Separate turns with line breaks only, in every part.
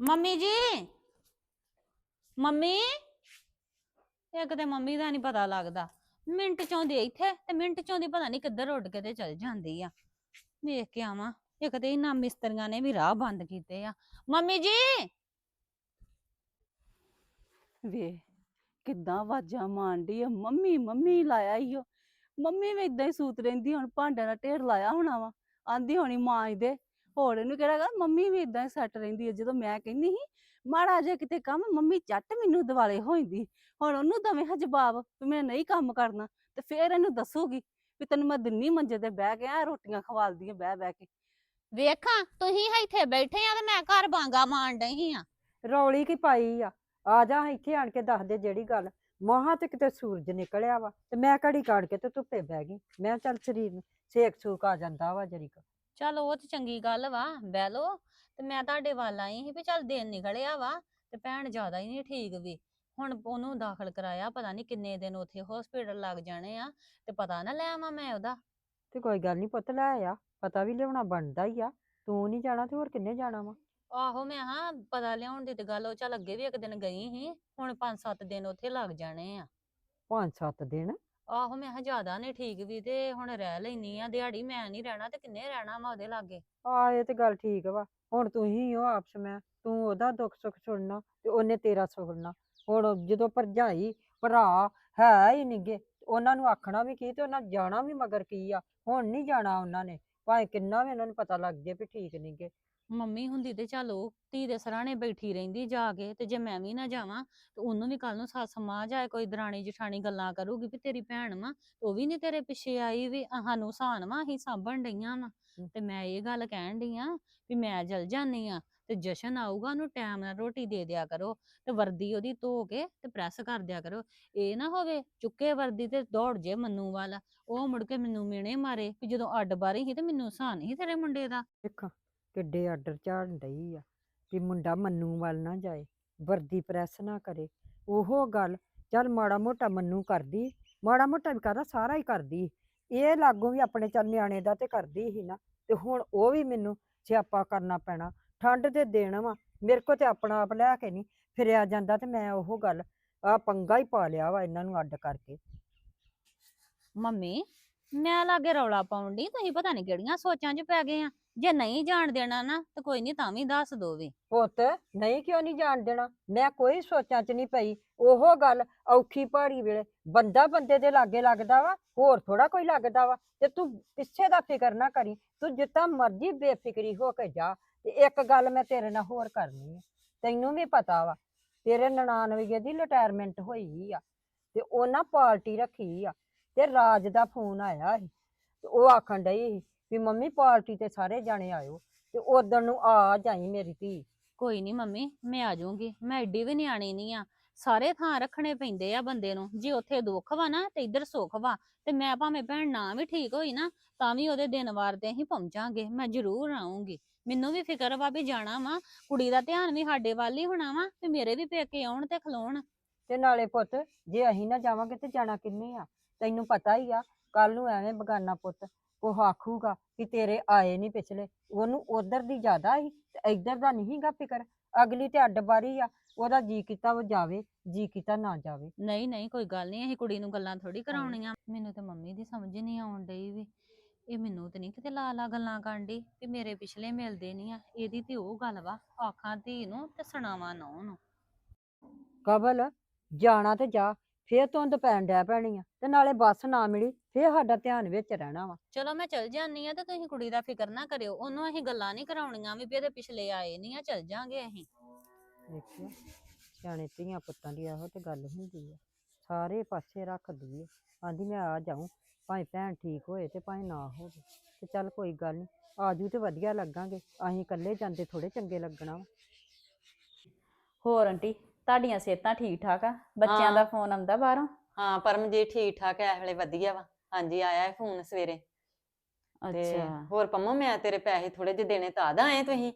Mummy ਜੀ। Mummy. ਇੱਕ ਤੇ ਮੰਮੀ ਦਾ ਨਹੀਂ ਪਤਾ ਲੱਗਦਾ। ਮਿੰਟ ਚੋਂ ਦੀ ਇੱਥੇ ਤੇ ਮਿੰਟ ਚੋਂ ਦੀ ਪਤਾ ਨਹੀਂ ਕਿੱਧਰ ਉੱਡ ਕੇ ਤੇ ਚਲ ਜਾਂਦੀ ਆ। ਵੇਖ ਕੇ ਆਵਾਂ। ਇੱਕ ਤੇ ਇਹਨਾਂ ਮਿਸਤਰੀਆਂ ਨੇ ਵੀ ਰਾਹ ਬੰਦ ਕੀਤੇ ਆ। ਮੰਮੀ ਜੀ।
ਵੇ, ਕਿੱਦਾਂ ਆਵਾਜ਼ਾਂ ਮਾਰਦੀ ਆ? ਮੰਮੀ ਮੰਮੀ ਲਾਇਆ ਈ ਓ। ਮੰਮੀ ਵੀ ਇਦਾਂ ਹੀ ਸੂਤ ਰਹਿੰਦੀ ਹੁਣ ਭਾਂਡਿਆਂ ਦਾ ਢੇਰ ਲਾਇਆ ਹੋਣਾ ਵਾ। ਆਂਦੀ ਹੋਣੀ ਮਾਂ ਇਹਦੇ। ਹੋਰ ਇਹਨੂੰ ਕਿਹੜਾ ਗਾ ਮੰਮੀ ਵੀ ਇਦਾਂ ਹੀ ਸੱਟ ਰਹਿੰਦੀ ਆ ਜਦੋਂ ਮੈਂ ਕਹਿੰਦੀ ਸੀ ਮਾੜਾ ਜਿਹਾ ਕਿਤੇ ਕੰਮ ਮੰਮੀ ਚੱਟ ਮੈਨੂੰ ਦਿਵਾਲੇ ਹੋ ਜਾਂਦੀ ਹੁਣ ਉਹਨੂੰ ਦਵੇਂ ਹਾਂ ਜਵਾਬ ਵੀ ਮੈਂ ਨਹੀਂ ਕੰਮ ਕਰਨਾ ਤੇ ਫੇਰ ਇਹਨੂੰ ਦੱਸੂਗੀ ਵੀ ਤੈਨੂੰ ਮੈਂ ਦਿੰਨੀ ਮੰਜੇ ਤੇ ਬਹਿ ਕੇ ਆ ਰੋਟੀਆਂ ਖਵਾਲਦੀ ਆ ਬਹਿ ਬਹਿ ਕੇ।
ਵੇਖਾਂ ਤੁਸੀਂ ਇੱਥੇ ਬੈਠੇ ਆ ਤੇ ਮੈਂ ਘਰ ਬਾਂਗਾ ਮਾਰਨ ਡਈ ਆ।
ਰੌਲੀ ਕੀ ਪਾਈ ਆ? ਆ ਜਾ ਇੱਥੇ ਆਣ ਕੇ ਦੱਸ ਦੇ ਜਿਹੜੀ ਗੱਲ। ਮਹਾਂ ਤੇ ਕਿਤੇ ਸੂਰਜ ਨਿਕਲਿਆ ਵਾ ਤੇ ਮੈਂ ਘੜੀ ਕਾੜ ਕੇ ਤੇ ਧੁੱਪੇ ਬਹਿ ਗਈ। ਮੈਂ ਕਿਹਾ ਚੱਲ ਸਰੀਰ ਨੂੰ ਸੇਕ ਸੂਕ ਆ ਜਾਂਦਾ ਵਾ ਜਰੀ ਕੁ।
ਚੱਲ ਉਹ ਤੇ ਚੰਗੀ ਗੱਲ ਵਾ ਬਹਿ ਲੋ ਤੇ ਮੈਂ ਤੁਹਾਡੇ ਵੱਲ ਆਈ ਸੀ ਵੀ ਚੱਲ ਦਿਨ ਨਿਕਲਿਆ ਵਾ ਤੇ ਭੈਣ ਜ਼ਿਆਦਾ ਹੀ ਨਹੀਂ ਠੀਕ ਵੀ। ਹੁਣ ਉਹਨੂੰ ਦਾਖਲ ਕਰਾਇਆ ਪਤਾ ਨਹੀਂ ਕਿੰਨੇ ਦਿਨ ਉੱਥੇ ਹਸਪੀਟਲ ਲੱਗ ਜਾਣੇ ਆ ਤੇ ਪਤਾ ਨਾ ਲੈ ਆਵਾਂ ਮੈਂ ਉਹਦਾ।
ਤੇ ਕੋਈ ਗੱਲ ਨਹੀਂ ਪੁੱਤ ਲੈ ਆ ਪਤਾ ਵੀ ਲਿਆਉਣਾ ਬਣਦਾ ਹੀ ਆ। ਤੂੰ ਨਹੀਂ ਜਾਣਾ ਤੇ ਹੋਰ ਕਿੰਨੇ ਜਾਣਾ ਵਾ?
ਆਹੋ ਮੈਂ ਹਾਂ ਪਤਾ ਲਿਆਉਣ ਦੀ ਤੇ ਗੱਲ ਉਹ ਚੱਲ ਅੱਗੇ ਵੀ ਇੱਕ ਦਿਨ ਗਈ ਸੀ ਹੁਣ 5-7 ਦਿਨ ਉੱਥੇ ਲੱਗ ਜਾਣੇ ਆ।
ਪੰਜ ਸੱਤ ਦਿਨ?
ਆਹੋ ਮੈਂ ਹਾਂ ਜ਼ਿਆਦਾ ਨਹੀਂ ਠੀਕ ਵੀ ਤੇ ਹੁਣ ਰਹਿ ਲੈਣੀ ਆ, ਦਿਹਾੜੀ ਮੈਂ ਨਹੀਂ ਰਹਿਣਾ ਤੇ ਕਿੰਨੇ ਰਹਿਣਾ ਮੈਂ ਉਹਦੇ ਲਾਗੇ?
ਆ ਇਹ ਤੇ ਗੱਲ ਠੀਕ ਵਾ, ਹੁਣ ਤੂੰ ਹੀ ਹੋ ਆਪਸ ਮੈਂ ਤੂੰ ਉਹਦਾ ਦੁੱਖ ਸੁੱਖ ਸੁਣਨਾ ਤੇ ਉਹਨੇ ਤੇਰਾ ਸੁਣਨਾ। ਹੁਣ ਜਦੋਂ ਭਰਜਾਈ ਭਰਾ ਹੈ ਹੀ ਨਿੱਗੇ ਉਹਨਾਂ ਨੂੰ ਆਖਣਾ ਵੀ ਕੀ ਤੇ ਉਹਨਾਂ ਜਾਣਾ ਵੀ ਮਗਰ ਕੀ ਆ, ਹੁਣ ਨਹੀਂ ਜਾਣਾ ਉਹਨਾਂ ਨੇ, ਭਾਵੇਂ ਕਿੰਨਾ ਵੀ ਉਹਨਾਂ ਨੂੰ ਪਤਾ ਲੱਗ ਜੇ ਵੀ ਠੀਕ ਨਿੱਗੇ
ਮੰਮੀ ਹੁੰਦੀ ਤੇ ਚੱਲ ਉਹ ਧੀ ਦੇ ਸਰਾਣੇ ਬੈਠੀ ਰਹਿੰਦੀ ਜਾ ਕੇ ਤੇ ਜੇ ਮੈਂ ਵੀ ਨਾ ਜਾਵਾਂ ਤੇ ਉਹਨੂੰ ਵੀ ਕੱਲ ਨੂੰ ਸੱਸ ਮਾਂ ਜਾਏ ਕੋਈ ਦਰਾਣੀ ਜਠਾਣੀ ਗੱਲਾਂ ਕਰੂਗੀ ਵੀ ਤੇਰੀ ਭੈਣ ਵਾ ਉਹ ਵੀ ਨਹੀਂ ਤੇਰੇ ਪਿੱਛੇ ਆਈ ਵੀ ਸਾਨੂੰ ਸਾਨ ਵਾ ਅਸੀਂ ਸਾਂਭਣ ਡਈਆਂ ਵਾ। ਤੇ ਮੈਂ ਇਹ ਗੱਲ ਕਹਿਣ ਡਈ ਆ ਵੀ ਮੈਂ ਜਲ ਜਾਨੀ ਆ ਤੇ ਜਸ਼ਨ ਆਊਗਾ ਉਹਨੂੰ ਟਾਈਮ ਨਾਲ ਰੋਟੀ ਦੇ ਦਿਆ ਕਰੋ ਤੇ ਵਰਦੀ ਉਹਦੀ ਧੋ ਕੇ ਤੇ ਪ੍ਰੈਸ ਕਰ ਦਿਆ ਕਰੋ। ਇਹ ਨਾ ਹੋਵੇ ਚੁੱਕੇ ਵਰਦੀ ਤੇ ਦੌੜ ਜੇ ਮੰਨੂ ਵਾਲਾ ਉਹ ਮੁੜ ਕੇ ਮੈਨੂੰ ਮਿਹਣੇ ਮਾਰੇ ਵੀ ਜਦੋਂ ਅੱਡ ਬਾਰੀ ਸੀ ਤੇ ਮੈਨੂੰ ਸਾਨ ਹੀ ਤੇਰੇ ਮੁੰਡੇ ਦਾ।
ਕਿੱਡੇ ਆਰਡਰ ਝਾੜਨ ਡਈ ਆ, ਵੀ ਮੁੰਡਾ ਮੰਨੂ ਵੱਲ ਨਾ ਜਾਏ, ਵਰਦੀ ਪ੍ਰੈਸ ਨਾ ਕਰੇ। ਉਹੋ ਗੱਲ, ਚੱਲ ਮਾੜਾ ਮੋਟਾ ਮੰਨੂ ਕਰਦੀ, ਮਾੜਾ ਮੋਟਾ ਵੀ ਕਰਦਾ ਸਾਰਾ ਹੀ ਕਰਦੀ। ਇਹ ਲਾਗੋਂ ਵੀ ਆਪਣੇ ਚੱਲ ਨਿਆਣੇ ਦਾ ਤੇ ਕਰਦੀ ਸੀ ਨਾ, ਤੇ ਹੁਣ ਉਹ ਵੀ ਮੈਨੂੰ ਸਿਆਪਾ ਕਰਨਾ ਪੈਣਾ। ਠੰਡ ਦੇ ਦਿਨ ਵਾ, ਮੇਰੇ ਕੋ ਤੇ ਆਪਣਾ ਆਪ ਲੈ ਕੇ ਨਹੀਂ, ਫਿਰਿਆ ਜਾਂਦਾ ਤੇ ਮੈਂ ਉਹ ਗੱਲ ਆ ਪੰਗਾ ਹੀ ਪਾ ਲਿਆ ਵਾ ਇਹਨਾਂ ਨੂੰ ਅੱਡ ਕਰਕੇ।
ਮੰਮੀ, ਮੈਂ ਲਾਗੇ ਰੌਲਾ ਪਾਉਣ ਡਈ, ਤੁਸੀਂ ਪਤਾ ਨਹੀਂ ਕਿਹੜੀਆਂ ਸੋਚਾਂ 'ਚ ਪੈ ਗਏ ਆ। ਜੇ ਨਹੀਂ ਜਾਣ ਦੇਣਾ ਨਾ, ਤੇ ਕੋਈ ਨਹੀਂ ਤਾਂ ਵੀ ਦੱਸ ਦੋ ਵੀ।
ਪੁੱਤ, ਨਹੀਂ ਕਿਉਂ ਨਹੀਂ ਜਾਣ ਦੇਣਾ? ਮੈਂ ਕੋਈ ਸੋਚਾਂ 'ਚ ਨਹੀਂ ਪਈ। ਉਹੋ ਗੱਲ ਔਖੀ ਪਹਾੜੀ ਵੇਲੇ। ਬੰਦਾ ਬੰਦੇ ਦੇ ਲਾਗੇ ਲੱਗਦਾ ਵਾ, ਹੋਰ ਥੋੜਾ ਕੋਈ ਲੱਗਦਾ ਵਾ। ਤੇ ਤੂੰ ਪਿੱਛੇ ਦਾ ਫਿਕਰ ਨਾ ਕਰੀ। ਤੂੰ ਜਿੱਦਾਂ ਮਰਜ਼ੀ ਬੇਫਿਕਰੀ ਹੋ ਕੇ ਜਾ। ਤੇ ਇੱਕ ਗੱਲ ਮੈਂ ਤੇਰੇ ਨਾਲ ਹੋਰ ਕਰਨੀ ਹੈ ਤੈਨੂੰ ਵੀ ਪਤਾ ਵਾ, ਤੇਰੇ ਨਨਾਣਵੀਏ ਦੀ ਰਿਟਾਇਰਮੈਂਟ ਹੋਈ ਆ। ਤੇ ਉਹਨਾਂ ਪਾਰਟੀ ਰੱਖੀ ਆ। ਤੇ ਰਾਜ ਦਾ ਫੋਨ ਆਇਆ ਸੀ। ਤੇ ਉਹ ਆਖਣ ਡਈ ਸੀ ਵੀ ਮੰਮੀ ਪਾਰਟੀ ਤੇ ਸਾਰੇ ਜਾਣੇ ਆਇਓ ਤੇ ਉਦੋਂ ਨੂੰ ਆ ਜਾਈ ਮੇਰੀ ਧੀ।
ਕੋਈ ਨਹੀਂ ਮੰਮੀ ਮੈਂ ਆ ਜਾਊਂਗੀ। ਮੈਂ ਐਡੀ ਵੀ ਨਿਆਣੀ ਨਹੀਂ ਆ। ਸਾਰੇ ਥਾਂ ਰੱਖਣੇ ਪੈਂਦੇ ਆ ਬੰਦੇ ਨੂੰ। ਜੇ ਉੱਥੇ ਦੁੱਖ ਵਾ ਨਾ ਤੇ ਇੱਧਰ ਸੁੱਖ ਵਾ ਤੇ ਮੈਂ ਭਾਵੇਂ ਭੈਣ ਨਾ ਵੀ ਠੀਕ ਹੋਈ ਨਾ ਤਾਂ ਵੀ ਉਹਦੇ ਦਿਨ ਵਾਰ ਤੇ ਅਸੀਂ ਪਹੁੰਚਾਂਗੇ। ਮੈਂ ਜ਼ਰੂਰ ਆਉਂਗੀ ਮੈਨੂੰ ਵੀ ਫਿਕਰ ਵਾ ਵੀ ਜਾਣਾ ਵਾ। ਕੁੜੀ ਦਾ ਧਿਆਨ ਵੀ ਸਾਡੇ ਵੱਲ ਹੀ ਹੋਣਾ ਵਾ ਤੇ ਮੇਰੇ ਵੀ ਪੇਕੇ ਆਉਣ ਤੇ ਖਲੋਣ।
ਤੇ ਨਾਲੇ ਪੁੱਤ ਜੇ ਅਸੀਂ ਨਾ ਜਾਵਾਂਗੇ ਤੇ ਜਾਣਾ ਕਿੰਨੇ ਆ? ਤੈਨੂੰ ਪਤਾ ਹੀ ਆ ਕੱਲ ਨੂੰ ਐਵੇਂ ਬਗਾਨਾ ਪੁੱਤ। ਉਹ ਆਖੂਗਾ ਕਿ ਤੇਰੇ ਆਏ ਨਹੀਂ ਪਿਛਲੇ ਉਹਨੂੰ ਉਧਰ ਦੀ ਜ਼ਿਆਦਾ ਸੀ ਤੇ ਇੱਧਰ ਦਾ ਨਹੀਂਗਾ ਫਿਕਰ ਅਗਲੀ ਤੇ ਅੱਡ ਬਾਰੀ ਆ ਉਹਦਾ ਜੀ ਕੀਤਾ ਉਹ ਜਾਵੇ ਜੀ ਕੀਤਾ ਨਾ ਜਾਵੇ।
ਨਹੀਂ ਨਹੀਂ ਕੋਈ ਗੱਲ ਨਹੀਂ ਅਸੀਂ ਕੁੜੀ ਨੂੰ ਗੱਲਾਂ ਥੋੜੀ ਕਰਾਉਣੀਆਂ। ਮੈਨੂੰ ਤੇ ਮੰਮੀ ਦੀ ਸਮਝ ਨਹੀਂ ਆਉਣ ਡਈ ਵੀ ਇਹ ਮੈਨੂੰ ਤੇ ਨਹੀਂ ਕਿਤੇ ਲਾ ਲਾ ਗੱਲਾਂ ਕਰਨ ਡਈ ਵੀ ਮੇਰੇ ਪਿਛਲੇ ਮਿਲਦੇ ਨਹੀਂ ਆ ਇਹਦੀ ਤੇ ਉਹ ਗੱਲ ਵਾ ਆਖਾਂ ਧੀ ਨੂੰ ਤੇ ਸੁਣਾਵਾਂ ਨੂੰ।
ਕਬਲ ਜਾਣਾ ਤੇ ਜਾ ਫੇਰ ਧੁੰਦ ਪੈਣ ਡੈ ਪੈਣੀ ਆ ਤੇ ਨਾਲੇ ਬੱਸ ਨਾ ਮਿਲੀ ਫੇਰ ਸਾਡਾ ਧਿਆਨ ਵਿੱਚ ਰਹਿਣਾ ਵਾ।
ਚਲੋ ਮੈਂ ਚਲ ਜਾਂਦੀ ਆ ਤੇ ਤੁਸੀਂ ਕੁੜੀ ਦਾ ਫਿਕਰ ਨਾ ਕਰਿਓ ਉਹਨੂੰ ਅਸੀਂ ਗੱਲਾਂ ਨਹੀਂ ਕਰਾਉਣੀਆਂ ਵੀ ਵੀ ਇਹਦੇ ਪਿਛਲੇ ਆਏ ਨਹੀਂ ਆ ਚਲ ਜਾਾਂਗੇ ਅਸੀਂ।
ਦੇਖਿਆ ਸਿਆਣੇ ਧੀਆਂ ਪੁੱਤਾਂ ਦੀ ਇਹੋ ਤੇ ਗੱਲ ਹੁੰਦੀ ਆ ਸਾਰੇ ਪਾਸੇ ਰੱਖਦੀ ਆ। ਆਂਦੀ ਮੈਂ ਆ ਜਾਊਂ ਭਾਵੇਂ ਭੈਣ ਠੀਕ ਹੋਏ ਤੇ ਭਾਵੇਂ ਨਾ ਹੋਵੇ ਤੇ ਚੱਲ ਕੋਈ ਗੱਲ ਨਹੀਂ ਆਜੂ ਤੇ ਵਧੀਆ ਲੱਗਾਂਗੇ ਅਸੀਂ ਇਕੱਲੇ ਜਾਂਦੇ ਥੋੜੇ ਚੰਗੇ ਲੱਗਣਾ ਵਾ।
ਹੋਰ ਆਂਟੀ ਤੁਹਾਡੀਆਂ ਸਿਹਤਾਂ ਠੀਕ ਠਾਕ ਆ? ਬੱਚਿਆਂ ਦਾ। ਫੋਨ ਆਉਂਦਾ ਬਾਹਰੋਂ?
ਹਾਂ ਪਰਮਜੀਤ ਠੀਕ ਠਾਕ ਐ ਵੇਲੇ ਵਧੀਆ ਵਾ। ਹਾਂਜੀ ਆਇਆ ਹੈ ਫੋਨ ਸਵੇਰੇ। ਤੇ
ਅੱਛਾ।
ਹੋਰ ਪੰਮੋ ਮੈਂ ਤੇਰੇ ਪੈਸੇ ਥੋੜੇ ਜਿਹੇ ਦੇਣੇ ਤਾਂ ਆਦਾ ਆਏ ਤੁਸੀਂ?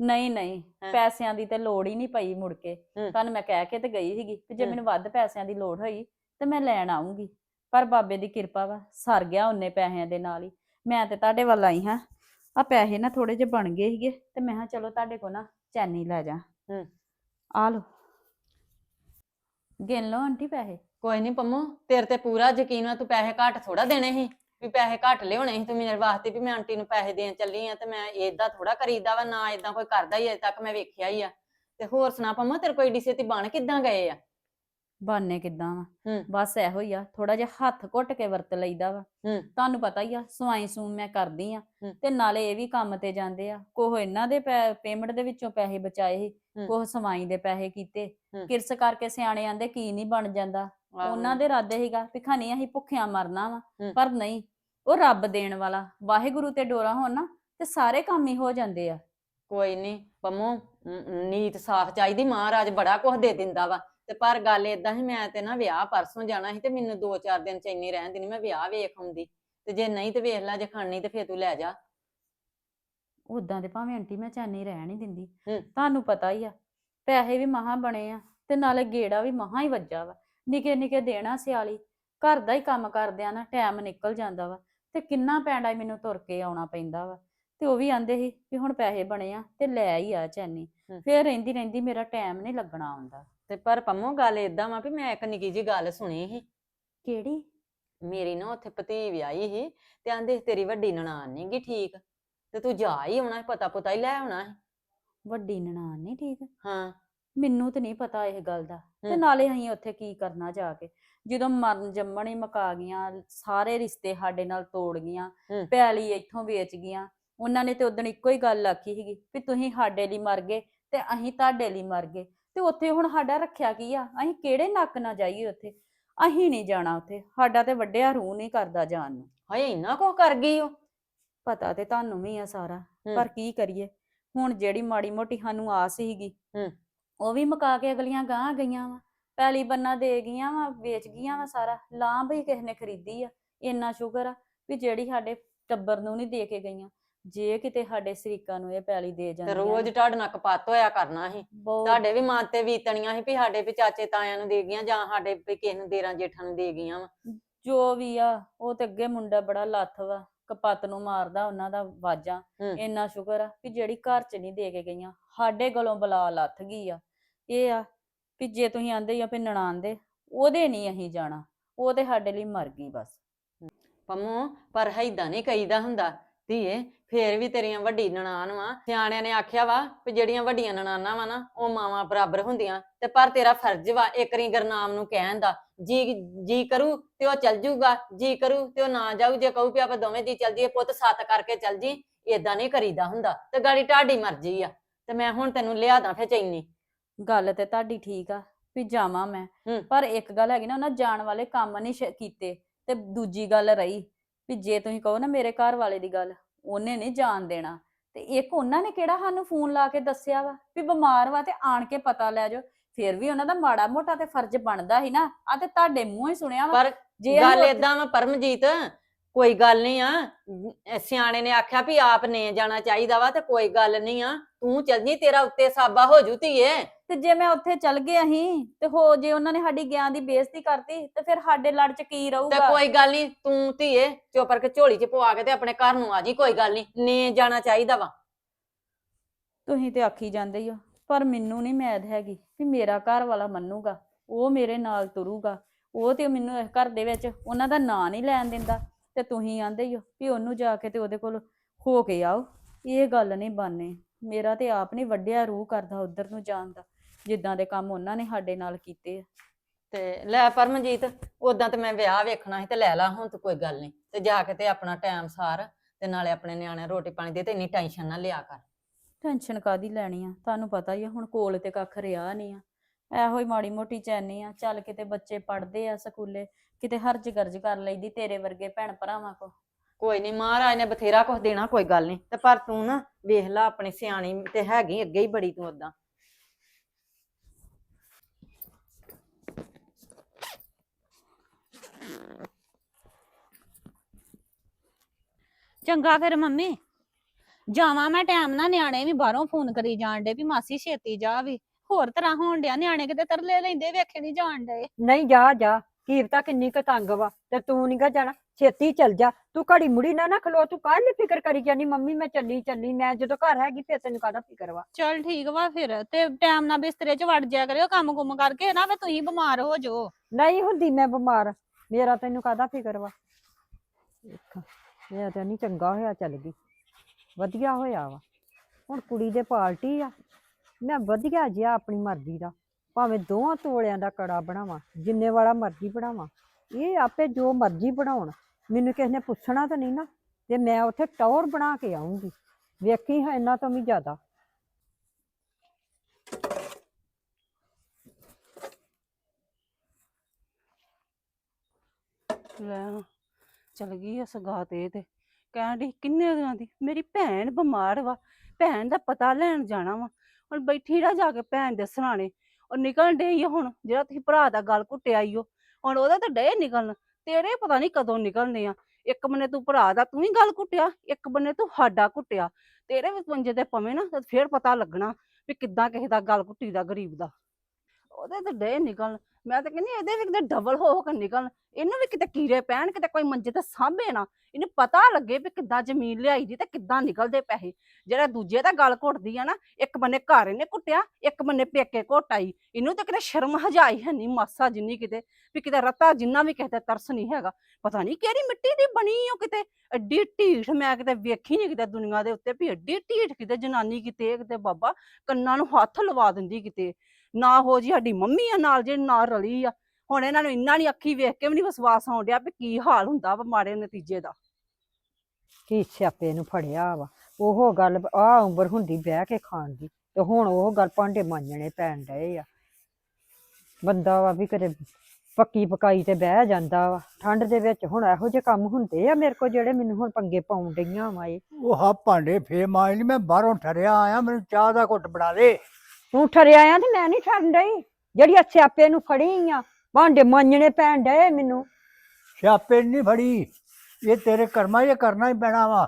ਨਹੀਂ ਨਹੀਂ
ਹੈਂ?
ਪੈਸਿਆਂ ਦੀ ਤੇ ਲੋੜ ਹੀ ਨਹੀਂ ਪਈ ਮੁੜ ਕੇ।
ਹੂੰ।
ਤੁਹਾਨੂੰ ਮੈਂ ਕਹਿ ਕੇ ਤੇ ਗਈ ਸੀਗੀ ਕਿ ਜੇ
ਹੂੰ।
ਮੈਨੂੰ ਵੱਧ ਪੈਸਿਆਂ ਦੀ ਲੋੜ ਹੋਈ ਤੇ ਮੈਂ ਲੈਣ ਆਉਂਗੀ ਪਰ ਬਾਬੇ ਦੀ ਕਿਰਪਾ ਵਾ ਸਰ ਗਿਆ ਉਹਨੇ ਪੈਸਿਆਂ ਦੇ ਨਾਲ ਹੀ। ਮੈਂ ਤੇ ਤੁਹਾਡੇ ਵੱਲ ਆਈ ਹਾਂ। ਆ ਪੈਸੇ ਨਾ ਥੋੜੇ ਜਿਹੇ ਬਣ ਗਏ ਸੀਗੇ ਤੇ ਮੈਂ ਕਿਹਾ ਚਲੋ ਤੁਹਾਡੇ ਕੋ ਨਾ ਚੈਨੀ ਲੈ ਜਾ।
ਹੂੰ।
ਆ ਲਓ। ਗਿਣ ਲਓ ਆਂਟੀ ਪੈਸੇ।
ਕੋਈ ਨਹੀਂ ਪੰਮੋ ਤੇਰੇ ਤੇ ਪੂਰਾ ਯਕੀਨ ਆ ਤੂੰ ਪੈਸੇ ਘੱਟ ਥੋੜਾ ਦੇਣੇ ਸੀ ਵੀ ਪੈਸੇ ਘੱਟ ਲਿਆਉਣੇ ਸੀ ਤੂੰ ਮੇਰੇ ਵਾਸਤੇ ਵੀ ਮੈਂ ਆਂਟੀ ਨੂੰ ਪੈਸੇ ਦੇਣ ਚੱਲੀ ਆ ਤੇ ਮੈਂ ਏਦਾਂ ਥੋੜਾ ਕਰੀਦਾ ਵਾ ਨਾ ਏਦਾਂ ਕੋਈ ਕਰਦਾ ਹੀ ਅਜੇ ਤੱਕ ਮੈਂ ਵੇਖਿਆ ਹੀ ਆ ਤੇ ਹੋਰ ਸੁਣਾ ਪੰਮੋ ਤੇਰੇ ਕੋਈ ਡੀਸੀ ਤੇ ਬਣ ਕਿੱਦਾਂ ਗਏ ਆ
ਬਾਨੇ ਕਿੱਦਾਂ ਵਾ
ਹੂੰ।
ਬਸ ਇਹੋ ਹੀ ਆ ਥੋੜਾ ਜਿਹਾ ਹੱਥ ਘੁੱਟ ਕੇ ਵਰਤ ਲਈਦਾ ਵਾ
ਹੂੰ।
ਤੁਹਾਨੂੰ ਪਤਾ ਹੀ ਆ ਸਵਾਈ ਸੂਮ ਮੈਂ ਕਰਦੀ ਆ
ਹੂੰ।
ਤੇ ਨਾਲੇ ਇਹ ਵੀ ਕੰਮ ਤੇ ਜਾਂਦੇ ਆ ਕੋਹ ਇਹਨਾਂ ਦੇ ਪੇਮੈਂਟ ਦੇ ਵਿੱਚੋਂ ਪੈਸੇ ਬਚਾਏ ਸੀ
ਹੂੰ।
ਕੋਹ ਸਵਾਈ ਦੇ ਪੈਸੇ ਕੀਤੇ
ਹੂੰ।
ਕਿਰਸ ਕਰਕੇ ਸਿਆਣੇ ਆਂਦੇ ਕੀ ਨਹੀਂ ਬਣ ਜਾਂਦਾ ਉਹਨਾਂ ਦੇ ਇਰਾਦੇ ਸੀਗਾ ਵੀ ਖਾਣੀ ਅਸੀਂ ਭੁੱਖਿਆਂ ਮਰਨਾ ਵਾ
ਹੂੰ।
ਪਰ ਨਹੀਂ ਉਹ ਰੱਬ ਦੇਣ ਵਾਲਾ ਵਾਹਿਗੁਰੂ ਤੇ ਡੋਰਾ ਹੋਣ ਨਾ ਤੇ ਸਾਰੇ ਕੰਮ ਹੀ ਹੋ ਜਾਂਦੇ ਆ।
ਕੋਈ ਨਹੀਂ ਪੰਮੋ ਨੀਤ ਸਾਫ਼ ਚਾਹੀਦੀ ਮਹਾਰਾਜ ਬੜਾ ਕੁਝ ਦੇ ਦਿੰਦਾ ਵਾ। ਤੇ ਪਰ ਗੱਲ ਏਦਾਂ ਸੀ ਮੈਂ ਤੇ ਨਾ ਵਿਆਹ ਪਰਸੋਂ ਜਾਣਾ ਸੀ ਤੇ ਮੈਨੂੰ 2-4 ਦਿਨ ਚ ਇੰਨੀ ਰਹਿਣ ਦੇਣੀ ਮੈਂ ਵਿਆਹ ਵੇਖ ਆਉਂਦੀ। ਤੇ ਜੇ ਨਹੀਂ ਤੇ ਵੇਖ ਲੈ ਜੇ ਖਾਣੀ ਤੇ ਫੇਰ ਤੂੰ ਲੈ ਜਾ।
ਉਦਾਂ ਦੇ ਭਾਵੇਂ ਆਂਟੀ ਮੈਂ ਚਾਨੀ ਰਹਿਣ ਨਹੀਂ ਦਿੰਦੀ।
ਹੂੰ।
ਤੁਹਾਨੂੰ ਪਤਾ ਹੀ ਆ ਪੈਸੇ ਵੀ ਮਹਾ ਬਣੇ ਆ ਤੇ ਨਾਲੇ ਗੇੜਾ ਵੀ ਮਹਾ ਹੀ ਵੱਜਾ ਵਾ। ਨਿੱਕੇ ਨਿੱਕੇ ਦੇਣਾ ਸਿਆਲੀ। ਘਰ ਦਾ ਹੀ ਕੰਮ ਕਰਦਿਆਂ ਨਾ ਟਾਈਮ ਨਿਕਲ ਜਾਂਦਾ ਵਾ ਤੇ ਕਿੰਨਾ ਪੈਂਡਾ ਮੈਨੂੰ ਤੁਰ ਕੇ ਆਉਣਾ ਪੈਂਦਾ ਵਾ। ਤੇ ਉਹ ਵੀ ਆਂਦੇ ਸੀ ਵੀ ਹੁਣ ਪੈਸੇ ਬਣੇ ਆ ਤੇ ਲੈ ਹੀ ਆ ਚੈਨੀ। ਫੇਰ ਰਹਿੰਦੀ ਰਹਿੰਦੀ ਮੇਰਾ ਟਾਈਮ ਨਹੀਂ ਲੱਗਣਾ ਆਉਂਦਾ।
ਤੇ ਪਰ ਪੰਮੋ ਗੱਲ ਏਦਾਂ ਵਾ ਵੀ ਮੈਂ ਇੱਕ ਨਿੱਕੀ ਜੀ ਗੱਲ ਸੁਣੀ ਸੀ।
ਕਿਹੜੀ?
ਮੇਰੀ ਨਾ ਉੱਥੇ ਭਤੀ ਵਿਆਹੀ ਸੀ ਤੇ ਆਂਦੇ ਤੇਰੀ ਵੱਡੀ ਨਨਾਣ ਨੀ ਗੀ ਠੀਕ। ਤੇ ਤੂੰ ਜਾ ਹੀ ਆਉਣਾ ਪਤਾ ਪੁਤਾ ਹੀ ਲੈ ਆਉਣਾ।
ਵੱਡੀ ਨਨਾਣ ਨਹੀਂ ਠੀਕ?
ਹਾਂ।
ਮੈਨੂੰ ਤੇ ਨਹੀਂ ਪਤਾ ਇਹ ਗੱਲ ਦਾ। ਤੇ। ਨਾਲੇ ਅਸੀਂ ਉੱਥੇ ਕੀ ਕਰਨਾ ਜਾ ਕੇ? ਜਦੋਂ ਮਰਨ ਜੰਮਣ ਹੀ ਮਕਾ ਗਈਆਂ ਸਾਰੇ ਰਿਸ਼ਤੇ ਸਾਡੇ ਨਾਲ ਤੋੜ ਗਈਆਂ। ਪੈਲੀ ਇੱਥੋਂ ਵੇਚ ਗਈਆਂ। ਉਹਨਾਂ ਨੇ ਤੇ ਉਦੋਂ ਇੱਕੋ ਹੀ ਗੱਲ ਆਖੀ ਸੀਗੀ ਵੀ ਤੁਸੀਂ ਸਾਡੇ ਲਈ ਮਰ ਗਏ ਤੇ ਅਸੀਂ ਤੁਹਾਡੇ ਲਈ ਮਰ ਗਏ। ਤੇ ਉੱਥੇ ਹੁਣ ਸਾਡਾ ਰੱਖਿਆ ਕੀ ਆ? ਅਸੀਂ ਕਿਹੜੇ ਨੱਕ ਨਾ ਜਾਈਏ ਉੱਥੇ? ਅਸੀਂ ਨਹੀਂ ਜਾਣਾ ਉੱਥੇ। ਸਾਡਾ ਤੇ ਵੱਡਿਆ ਰੂਹ ਨਹੀਂ ਕਰਦਾ ਜਾਣ ਨੂੰ।
ਹਾਏ ਇੰਨਾ ਕੁ ਕਰ ਗਈ ਉਹ?
ਪਤਾ ਤੇ ਤੁਹਾਨੂੰ ਵੀ ਆ ਸਾਰਾ। ਪਰ ਕੀ ਕਰੀਏ? ਹੁਣ ਜਿਹੜੀ ਮਾੜੀ ਮੋਟੀ ਸਾਨੂੰ ਆਸ ਸੀਗੀ। ਉਹ ਵੀ ਮੁਕਾ ਕੇ ਅਗਲੀਆਂ ਗਾਂ ਗਈਆਂ ਵਾ। ਪੈਲੀ ਬੰਨਾ ਦੇ ਗਈਆਂ ਵਾ ਵੇਚ ਗਈਆਂ ਵਾ ਸਾਰਾ। ਲਾਂਭ ਹੀ ਕਿਸੇ ਨੇ ਖਰੀਦੀ ਆ। ਇੰਨਾ ਸ਼ੁਕਰ ਆ ਵੀ ਜਿਹੜੀ ਸਾਡੇ ਟੱਬਰ ਨੂੰ ਨਹੀਂ ਦੇ ਕੇ ਗਈਆਂ। ਜੇ ਕਿਤੇ ਸਾਡੇ ਸਰੀਕਾਂ ਨੂੰ ਇਹ ਪੈਲੀ ਦੇ
ਤੇ
ਜਾਂਦੀਆਂ
ਰੋਜ਼ ਤੁਹਾਡੇ ਨਾਲ ਕਪੱਤ ਹੋਇਆ ਕਰਨਾ ਸੀ। ਤੁਹਾਡੇ ਵੀ ਮਨ ਤੇ ਵੀਤਣੀਆਂ ਸੀ ਵੀ ਸਾਡੇ ਵੀ ਚਾਚੇ ਤਾਇਆਂ ਨੂੰ ਦੇ ਗਈਆਂ ਜਾਂ ਸਾਡੇ ਵੀ ਕਿਸੇ ਨੂੰ ਦੇਰਾਂ ਜੇਠਾਂ ਨੂੰ ਦੇ ਗਈਆਂ ਵਾ।
ਜੋ ਵੀ ਆ ਉਹ ਤੇ ਅੱਗੇ ਮੁੰਡਾ ਬੜਾ ਲੱਥ ਵਾ। ਕਪੱਤ ਨੂੰ ਮਾਰਦਾ ਉਹਨਾਂ ਦਾ ਵਾਜਾਂ। ਇੰਨਾ ਸ਼ੁਕਰ ਆ ਵੀ ਜਿਹੜੀ ਘਰ ਚ ਨਹੀਂ ਦੇ ਕੇ ਗਈਆਂ ਸਾਡੇ ਗਲੋਂ ਬਲਾ ਲੱਥ ਗਈ ਆ। ਇਹ ਆ ਵੀ ਜੇ ਤੁਸੀਂ ਆਂਦੇ ਆ ਵੀ ਨਣਾਨ ਦੇ ਉਹਦੇ ਨਹੀਂ ਅਸੀਂ ਜਾਣਾ, ਉਹ ਤੇ ਸਾਡੇ ਲਈ ਮਰ ਗਈ ਬਸ।
ਪੰਮੋ, ਪਰ ਹੈਦਾਂ ਨਹੀਂ ਕਹੀਦਾ ਹੁੰਦਾ। ਧੀਏ, ਫੇਰ ਵੀ ਤੇਰੀਆਂ ਵੱਡੀ ਨਨਾਣ ਵਾ। ਸਿਆਣਿਆਂ ਨੇ ਆਖਿਆ ਵਾ ਵੀ ਜਿਹੜੀਆਂ ਵੱਡੀਆਂ ਨਨਾਣਾਂ ਵਾ ਨਾ, ਉਹ ਮਾਵਾਂ ਬਰਾਬਰ ਹੁੰਦੀਆਂ। ਤੇ ਪਰ ਤੇਰਾ ਫਰਜ਼ ਵਾ ਇੱਕ ਰੀ ਗਰਨਾਮ ਨੂੰ ਕਹਿਣ ਦਾ। ਜੀ ਜੀ ਕਰੂ ਤੇ ਉਹ ਚੱਲ ਜੂਗਾ। ਜੀ ਕਰੂ ਤੇ ਉਹ ਨਾ ਜਾਊ। ਜੇ ਕਹੂ ਵੀ ਆਪਾਂ ਦੋਵੇਂ ਜੀ ਚੱਲ ਜੀਏ, ਪੁੱਤ ਸੱਤ ਕਰਕੇ ਚੱਲ ਜੀ। ਏਦਾਂ ਨਹੀਂ ਕਰੀਦਾ ਹੁੰਦਾ। ਤੇ ਗਾੜੀ ਤੁਹਾਡੀ ਮਰਜ਼ੀ ਆ। ਤੇ ਮੈਂ ਹੁਣ ਤੈਨੂੰ ਲਿਆ ਦਾਂ ਫੇ ਚੈਨੀ।
ਗੱਲ ਤੇ ਤੁਹਾਡੀ ਠੀਕ ਆ ਵੀ ਜਾਵਾਂ ਮੈਂ।
ਹੂੰ।
ਪਰ ਇੱਕ ਗੱਲ ਹੈਗੀ ਨਾ ਉਹਨਾਂ ਜਾਣ ਵਾਲੇ ਕੰਮ ਨਹੀਂ ਸ਼- ਕੀਤੇ ਤੇ ਦੂਜੀ ਗੱਲ ਰਹੀ ਵੀ ਜੇ ਤੁਸੀਂ ਕਹੋ ਨਾ ਮੇਰੇ ਘਰ ਵਾਲੇ ਦੀ ਗੱਲ ਉਹਨੇ ਨਹੀਂ ਜਾਣ ਦੇਣਾ। ਤੇ ਇੱਕ ਉਹਨਾਂ ਨੇ ਕਿਹੜਾ ਸਾਨੂੰ ਫੋਨ ਲਾ ਕੇ ਦੱਸਿਆ ਵਾ ਵੀ ਬਿਮਾਰ ਵਾ ਤੇ ਆਣ ਕੇ ਪਤਾ ਲੈ ਜਾਓ। ਫਿਰ ਵੀ ਉਹਨਾਂ ਦਾ ਮਾੜਾ ਮੋਟਾ ਤੇ ਫਰਜ਼ ਬਣਦਾ ਸੀ ਨਾ ਆ ਤੇ ਤੁਹਾਡੇ ਮੂੰਹੋਂ ਹੀ ਸੁਣਿਆ ਵਾ।
ਪਰ
ਜੇ ਅਸੀਂ
ਗੱਲ
ਉੱਥੇ-
ਏਦਾਂ ਵਾ ਪਰਮਜੀਤ ਕੋਈ ਗੱਲ ਨਹੀਂ ਆ। ਅਮ ਸਿਆਣੇ ਨੇ ਆਖਿਆ ਵੀ ਆਪ ਨੇ ਜਾਣਾ ਚਾਹੀਦਾ ਵਾ ਤੇ ਕੋਈ ਗੱਲ ਨਹੀਂ ਆ। ਤੂੰ ਚੱਲ ਜੀ ਤੇਰਾ ਉੱਤੇ ਸਾਬਾ ਹੋ ਜੂ ਧੀਏ।
ਤੇ ਜੇ ਮੈਂ ਉੱਥੇ ਚੱਲ ਗਿਆ ਅਸੀਂ ਤੇ ਹੋ ਜੇ ਉਹਨਾਂ ਨੇ ਸਾਡੀ ਗਿਆਨ ਦੀ ਬੇਇੱਜ਼ਤੀ ਕਰਤੀ ਤੇ ਫਿਰ ਸਾਡੇ ਲੜ ਚ ਕੀ
ਤੇ
ਰਹੂਗਾ?
ਕੋਈ ਗੱਲ ਨਹੀਂ ਤੂੰ ਧੀਏ ਚੁੱਪ ਕਰਕੇ ਝੋਲੀ 'ਚ ਪਵਾ ਕੇ ਤੇ ਆਪਣੇ ਘਰ ਨੂੰ ਆ ਜੀ ਕੋਈ ਗੱਲ ਨਹੀਂ। ਨੇ ਜਾਣਾ ਚਾਹੀਦਾ ਵਾ।
ਤੁਸੀਂ ਤੇ ਆਖੀ ਜਾਂਦੇ ਹੀ ਹੋ ਪਰ ਮੈਨੂੰ ਨਹੀਂ ਮੈਦ ਹੈਗੀ ਵੀ ਮੇਰਾ ਘਰ ਵਾਲਾ ਮੰਨੂਗਾ ਉਹ ਮੇਰੇ ਨਾਲ ਤੁਰੂਗਾ। ਉਹ ਤੇ ਮੈਨੂੰ ਇਸ ਘਰ ਦੇ ਵਿੱਚ ਉਹਨਾਂ ਦਾ ਨਾਂ ਨਹੀਂ ਲੈਣ ਦਿੰਦਾ। ਤੇ ਤੁਸੀਂ ਆਂਦੇ ਹੀ ਹੋ ਵੀ ਉਹਨੂੰ ਜਾ ਕੇ ਤੇ ਉਹਦੇ ਕੋਲ ਹੋ ਕੇ ਆਓ। ਇਹ ਗੱਲ ਨਹੀਂ ਬਾਨੇ ਮੇਰਾ ਤੇ ਆਪ ਨਹੀਂ ਵੱਡਿਆ ਰੂਹ ਕਰਦਾ ਉਧਰ ਨੂੰ ਜਾਣ ਦਾ ਜਿੱਦਾਂ ਦੇ ਕੰਮ ਉਹਨਾਂ ਨੇ ਸਾਡੇ ਨਾਲ ਕੀਤੇ ਆ।
ਤੇ ਲੈ ਪਰਮਜੀਤ ਉਦਾਂ ਤੇ ਮੈਂ ਵਿਆਹ ਵੇਖਣਾ ਸੀ ਤੇ ਲੈ ਲਾ ਹੁਣ ਤੂੰ ਕੋਈ ਗੱਲ ਨਹੀਂ। ਤੇ ਜਾ ਕੇ ਤੇ ਆਪਣਾ ਟਾਈਮ ਸਾਰ ਤੇ ਨਾਲੇ ਆਪਣੇ ਨਿਆਣੇ ਰੋਟੀ ਪਾਣੀ ਦੇ ਤੇ ਇੰਨੀ ਟੈਨਸ਼ਨ ਨਾ ਲਿਆ ਕਰ।
ਟੈਨਸ਼ਨ ਕਾਦੀ ਲੈਣੀ ਆ? ਤੁਹਾਨੂੰ ਪਤਾ ਹੀ ਆ ਹੁਣ ਕੋਲ ਤੇ ਕੱਖ ਰਿਹਾ ਨਹੀਂ ਆ। ਇਹੋ ਹੀ ਮਾੜੀ ਮੋਟੀ ਚੈਨੀ ਆ ਚੱਲ ਕਿਤੇ ਬੱਚੇ ਪੜਦੇ ਆ ਸਕੂਲੇ ਕਿਤੇ ਹਰਜ ਗਰਜ ਕਰ ਲਈਦੀ ਤੇਰੇ ਵਰਗੇ ਭੈਣ ਭਰਾਵਾਂ ਕੋ
ਕੋਈ ਨਹੀਂ ਮਹਾਰਾਜ ਨੇ ਬਥੇਰਾ ਕੁਝ ਦੇਣਾ ਕੋਈ ਗੱਲ ਨਹੀਂ ਤੇ ਪਰ ਤੂੰ ਨਾ ਵੇਖ ਲੈ ਆਪਣੀ ਸਿਆਣੀ ਤੇ ਹੈਗੀ ਅੱਗੇ ਹੀ ਬੜੀ ਤੂੰ ਉਦਾਂ
ਚੰਗਾ ਫਿਰ ਮੰਮੀ। ਜਾਵਾਂ ਮੈਂ ਟਾਈਮ ਨਾਲ ਨਿਆਣੇ ਵੀ ਬਾਹਰੋਂ ਫੋਨ ਕਰੀ ਜਾਣ ਡੇ ਵੀ ਮਾਸੀ ਛੇਤੀ ਜਾ ਵੀ। ਹੋਰ ਤਰ੍ਹਾਂ ਹੋਣ ਡਿਆ ਨਿਆਣੇ ਕਿਤੇ ਤਰਲੇ ਲੈਂਦੇ ਵੇਖੇ ਨਹੀਂ ਜਾਣ ਡੇ
ਨਹੀਂ ਜਾ ਜਾ ਕੀਰਤਾ ਕਿੰਨੀ ਕੁ ਤੰਗ ਵਾ ਤੇ ਤੂੰ ਨੀ ਗਾ ਜਾਣਾ ਛੇਤੀ ਚੱਲ ਜਾ ਤੂੰ ਘੜੀ ਮੁੜੀ ਨਾ ਨਾ ਖਲੋ ਤੂੰ ਕਾਹਲੀ ਫਿਕਰ ਕਰੀ ਜਾਨੀ ਮੰਮੀ ਮੈਂ ਚੱਲੀ ਚੱਲੀ ਮੈਂ ਜਦੋਂ ਘਰ ਹੈਗੀ ਫਿਰ ਤੈਨੂੰ ਕਾਹਦਾ ਫਿਕਰ ਵਾ।
ਚਲ ਠੀਕ ਵਾ ਫਿਰ ਤੇ ਟਾਈਮ ਨਾਲ ਬਿਸਤਰੇ 'ਚ ਵੜ ਜਾਇਆ ਕਰਿਓ ਕੰਮ ਕੁੰਮ ਕਰਕੇ ਨਾ ਫੇ ਤੁਸੀਂ ਬਿਮਾਰ ਹੋ ਜਾਓ।
ਨਹੀਂ ਹੁੰਦੀ ਮੈਂ ਬਿਮਾਰ ਮੇਰਾ ਤੈਨੂੰ ਕਾਹਦਾ ਫਿਕਰ ਵਾ। ਵੇਖ, ਮੇਰਾ ਤਾਂ ਨਹੀਂ ਚੰਗਾ ਹੋਇਆ ਚੱਲ ਗਈ। ਵਧੀਆ ਹੋਇਆ ਵਾ ਹੁਣ ਕੁੜੀ ਦੇ ਪਾਰਟੀ ਆ। ਮੈਂ ਵਧੀਆ ਜਿਹਾ ਆਪਣੀ ਮਰਜ਼ੀ ਦਾ, ਭਾਵੇਂ ਦੋਹਾਂ ਤੋਲਿਆਂ ਦਾ ਕੜਾ ਬਣਾਵਾਂ, ਜਿੰਨੇ ਵਾਲਾ ਮਰਜ਼ੀ ਬਣਾਵਾਂ। ਇਹ ਆਪੇ ਜੋ ਮਰਜ਼ੀ ਬਣਾਉਣ, ਮੈਨੂੰ ਕਿਸੇ ਨੇ ਪੁੱਛਣਾ ਤਾਂ ਨਹੀਂ ਨਾ, ਤੇ ਮੈਂ ਉੱਥੇ ਟੌਰ ਬਣਾ ਕੇ ਆਉਂਗੀ ਵੇਖੀ ਹਾਂ ਇਹਨਾਂ ਤੋਂ ਵੀ ਜ਼ਿਆਦਾ।
ਲੈ ਚਲ ਗਈ ਆ ਸਗਾਤ ਇਹ ਤੇ। ਕਹਿਣ ਡਈ ਕਿੰਨੇ ਦਿਨਾਂ ਦੀ? ਮੇਰੀ ਭੈਣ ਬਿਮਾਰ ਵਾ, ਭੈਣ ਦਾ ਪਤਾ ਲੈਣ ਜਾਣਾ ਵਾ। ਹੁਣ ਬੈਠੀ ਰਹਿ ਜਾ ਕੇ ਭੈਣ ਦੇ ਸਰਾਣੇ। ਉਹ ਨਿਕਲਣ ਡਈ ਆ ਹੁਣ, ਜਿਹੜਾ ਤੁਸੀਂ ਭਰਾ ਦਾ ਗਲ ਘੁੱਟਿਆ ਈ ਓ। ਹੁਣ ਉਹਦਾ ਤਾਂ ਡੇ ਨਿਕਲਣ, ਤੇਰੇ ਪਤਾ ਨਹੀਂ ਕਦੋਂ ਨਿਕਲਣੇ ਆ। ਇੱਕ ਬੰਨੇ ਤੂੰ ਭਰਾ ਦਾ ਤੂੰ ਹੀ ਗਲ ਘੁੱਟਿਆ, ਇੱਕ ਬੰਨੇ ਤੂੰ ਸਾਡਾ ਘੁੱਟਿਆ। ਤੇਰੇ ਵੀ ਪੰਜੇ ਤੇ ਪਵੇਂ ਨਾ, ਤੇ ਫੇਰ ਪਤਾ ਲੱਗਣਾ ਵੀ ਕਿੱਦਾਂ ਕਿਸੇ ਦਾ ਗਲ ਘੁੱਟੀ ਦਾ, ਗਰੀਬ ਦਾ। ਉਹਦੇ ਤੇ ਡੇ ਨਿਕਲਣ। ਮੈਂ ਤਾਂ ਕਹਿੰਦੀ ਇਹਦੇ ਵੀ ਕਿਤੇ ਡਬਲ ਹੋ ਹੋ ਕੇ ਨਿਕਲਣ। ਇਹਨੂੰ ਵੀ ਕਿਤੇ ਕੀੜੇ ਪੈਣ, ਕਿਤੇ ਕੋਈ ਮੰਜੇ ਤੇ ਸਾਂਭੇ ਨਾ। ਇਹਨੂੰ ਪਤਾ ਲੱਗੇ ਵੀ ਕਿੱਦਾਂ ਜ਼ਮੀਨ ਲਿਆਈ ਦੀ ਤੇ ਕਿੱਦਾਂ ਨਿਕਲਦੇ ਪੈਸੇ। ਜਿਹੜਾ ਦੂਜੇ ਦਾ ਗਲ ਘੁੱਟਦੀ ਆ ਨਾ, ਇੱਕ ਬੰਨੇ ਘਰ ਇਹਨੇ ਕੁੱਟਿਆ ਇੱਕ ਬੰਨੇ ਪੇਕੇ ਘੋਟਾਈ। ਇਹਨੂੰ ਤਾਂ ਕਿਤੇ ਸ਼ਰਮ ਹਜਾਈ ਹੈ ਨਹੀਂ ਮਾਸਾ ਜਿੰਨੀ ਕਿਤੇ, ਵੀ ਕਿਤੇ ਰਤਾ ਜਿੰਨਾ ਵੀ ਕਿਸੇ ਤੇ ਤਰਸ ਨਹੀਂ ਹੈਗਾ। ਪਤਾ ਨਹੀਂ ਕਿਹੜੀ ਮਿੱਟੀ ਦੀ ਬਣੀ ਉਹ ਕਿਤੇ। ਐਡੀ ਢੀਠ ਮੈਂ ਕਿਤੇ ਵੇਖੀ ਨਹੀਂ ਕਿਤੇ ਦੁਨੀਆ ਦੇ ਉੱਤੇ ਵੀ ਐਡੀ ਢੀਠ ਕਿਤੇ ਜਨਾਨੀ ਕਿਤੇ ਕਿਤੇ ਬਾਬਾ ਕੰਨਾਂ ਨੂੰ ਹੱਥ ਲਵਾ ਦਿੰਦੀ ਕਿਤੇ। ਨਾ ਹੋ ਜੀ ਸਾਡੀ ਮੰਮੀ ਆ ਨਾਲ ਜਿਹੜੀ ਨਾਲ ਰਲੀ ਆ। ਹੁਣ ਇਹਨਾਂ ਨੂੰ ਇੰਨਾ ਨਹੀਂ ਅੱਖੀ ਵੇਖ ਕੇ ਵੀ ਨਹੀਂ ਵਿਸ਼ਵਾਸ ਆਉਣ ਡਿਆ ਵੀ ਕੀ ਹਾਲ ਹੁੰਦਾ ਵਾ ਮਾੜੇ ਨਤੀਜੇ ਦਾ।
ਕੀ ਸਿਆਪੇ ਨੂੰ ਫੜਿਆ ਵਾ। ਉਹ ਗੱਲ ਆ ਉਮਰ ਹੁੰਦੀ ਬਹਿ ਕੇ ਖਾਣ ਦੀ ਤੇ ਹੁਣ ਉਹ ਗੱਲ ਭਾਂਡੇ ਮਾਂਜਣੇ ਪੈਣ ਡਏ ਆ। ਬੰਦਾ ਵਾ ਵੀ ਕਦੇ ਪੱਕੀ ਪਕਾਈ ਤੇ ਬਹਿ ਜਾਂਦਾ ਵਾ। ਠੰਡ ਦੇ ਵਿੱਚ ਹੁਣ ਇਹੋ ਜਿਹੇ ਕੰਮ ਹੁੰਦੇ ਆ ਮੇਰੇ ਕੋ ਜਿਹੜੇ ਮੈਨੂੰ ਹੁਣ ਪੰਗੇ ਪਾਉਣ ਡਈਆਂ ਵਾ ਇਹ।
ਉਹ ਹਾਂ ਭਾਂਡੇ ਫੇ ਮਾਂਜ ਲਈ ਮੈਂ ਬਾਹਰੋਂ ਠਰਿਆ ਆਇਆ ਮੈਨੂੰ ਚਾਹ ਦਾ ਘੁੱਟ ਬਣਾ ਦੇ।
ਤੂੰ ਠਰਿਆ ਆ ਤੇ ਮੈਂ ਨਹੀਂ ਠਰਨ ਡਈ। ਜਿਹੜੀ ਸਿਆਪੇ ਨੂੰ ਫੜੀ ਆ ਭਾਂਡੇ ਮਾਂਜਣੇ ਪੈਣ ਡਏ ਮੈਨੂੰ।
ਸਿਆਪੇ ਨਹੀਂ ਫੜੀ ਇਹ ਤੇਰੇ ਕਰਮਾਂ 'ਚ ਕਰਨਾ ਹੀ ਪੈਣਾ ਵਾ।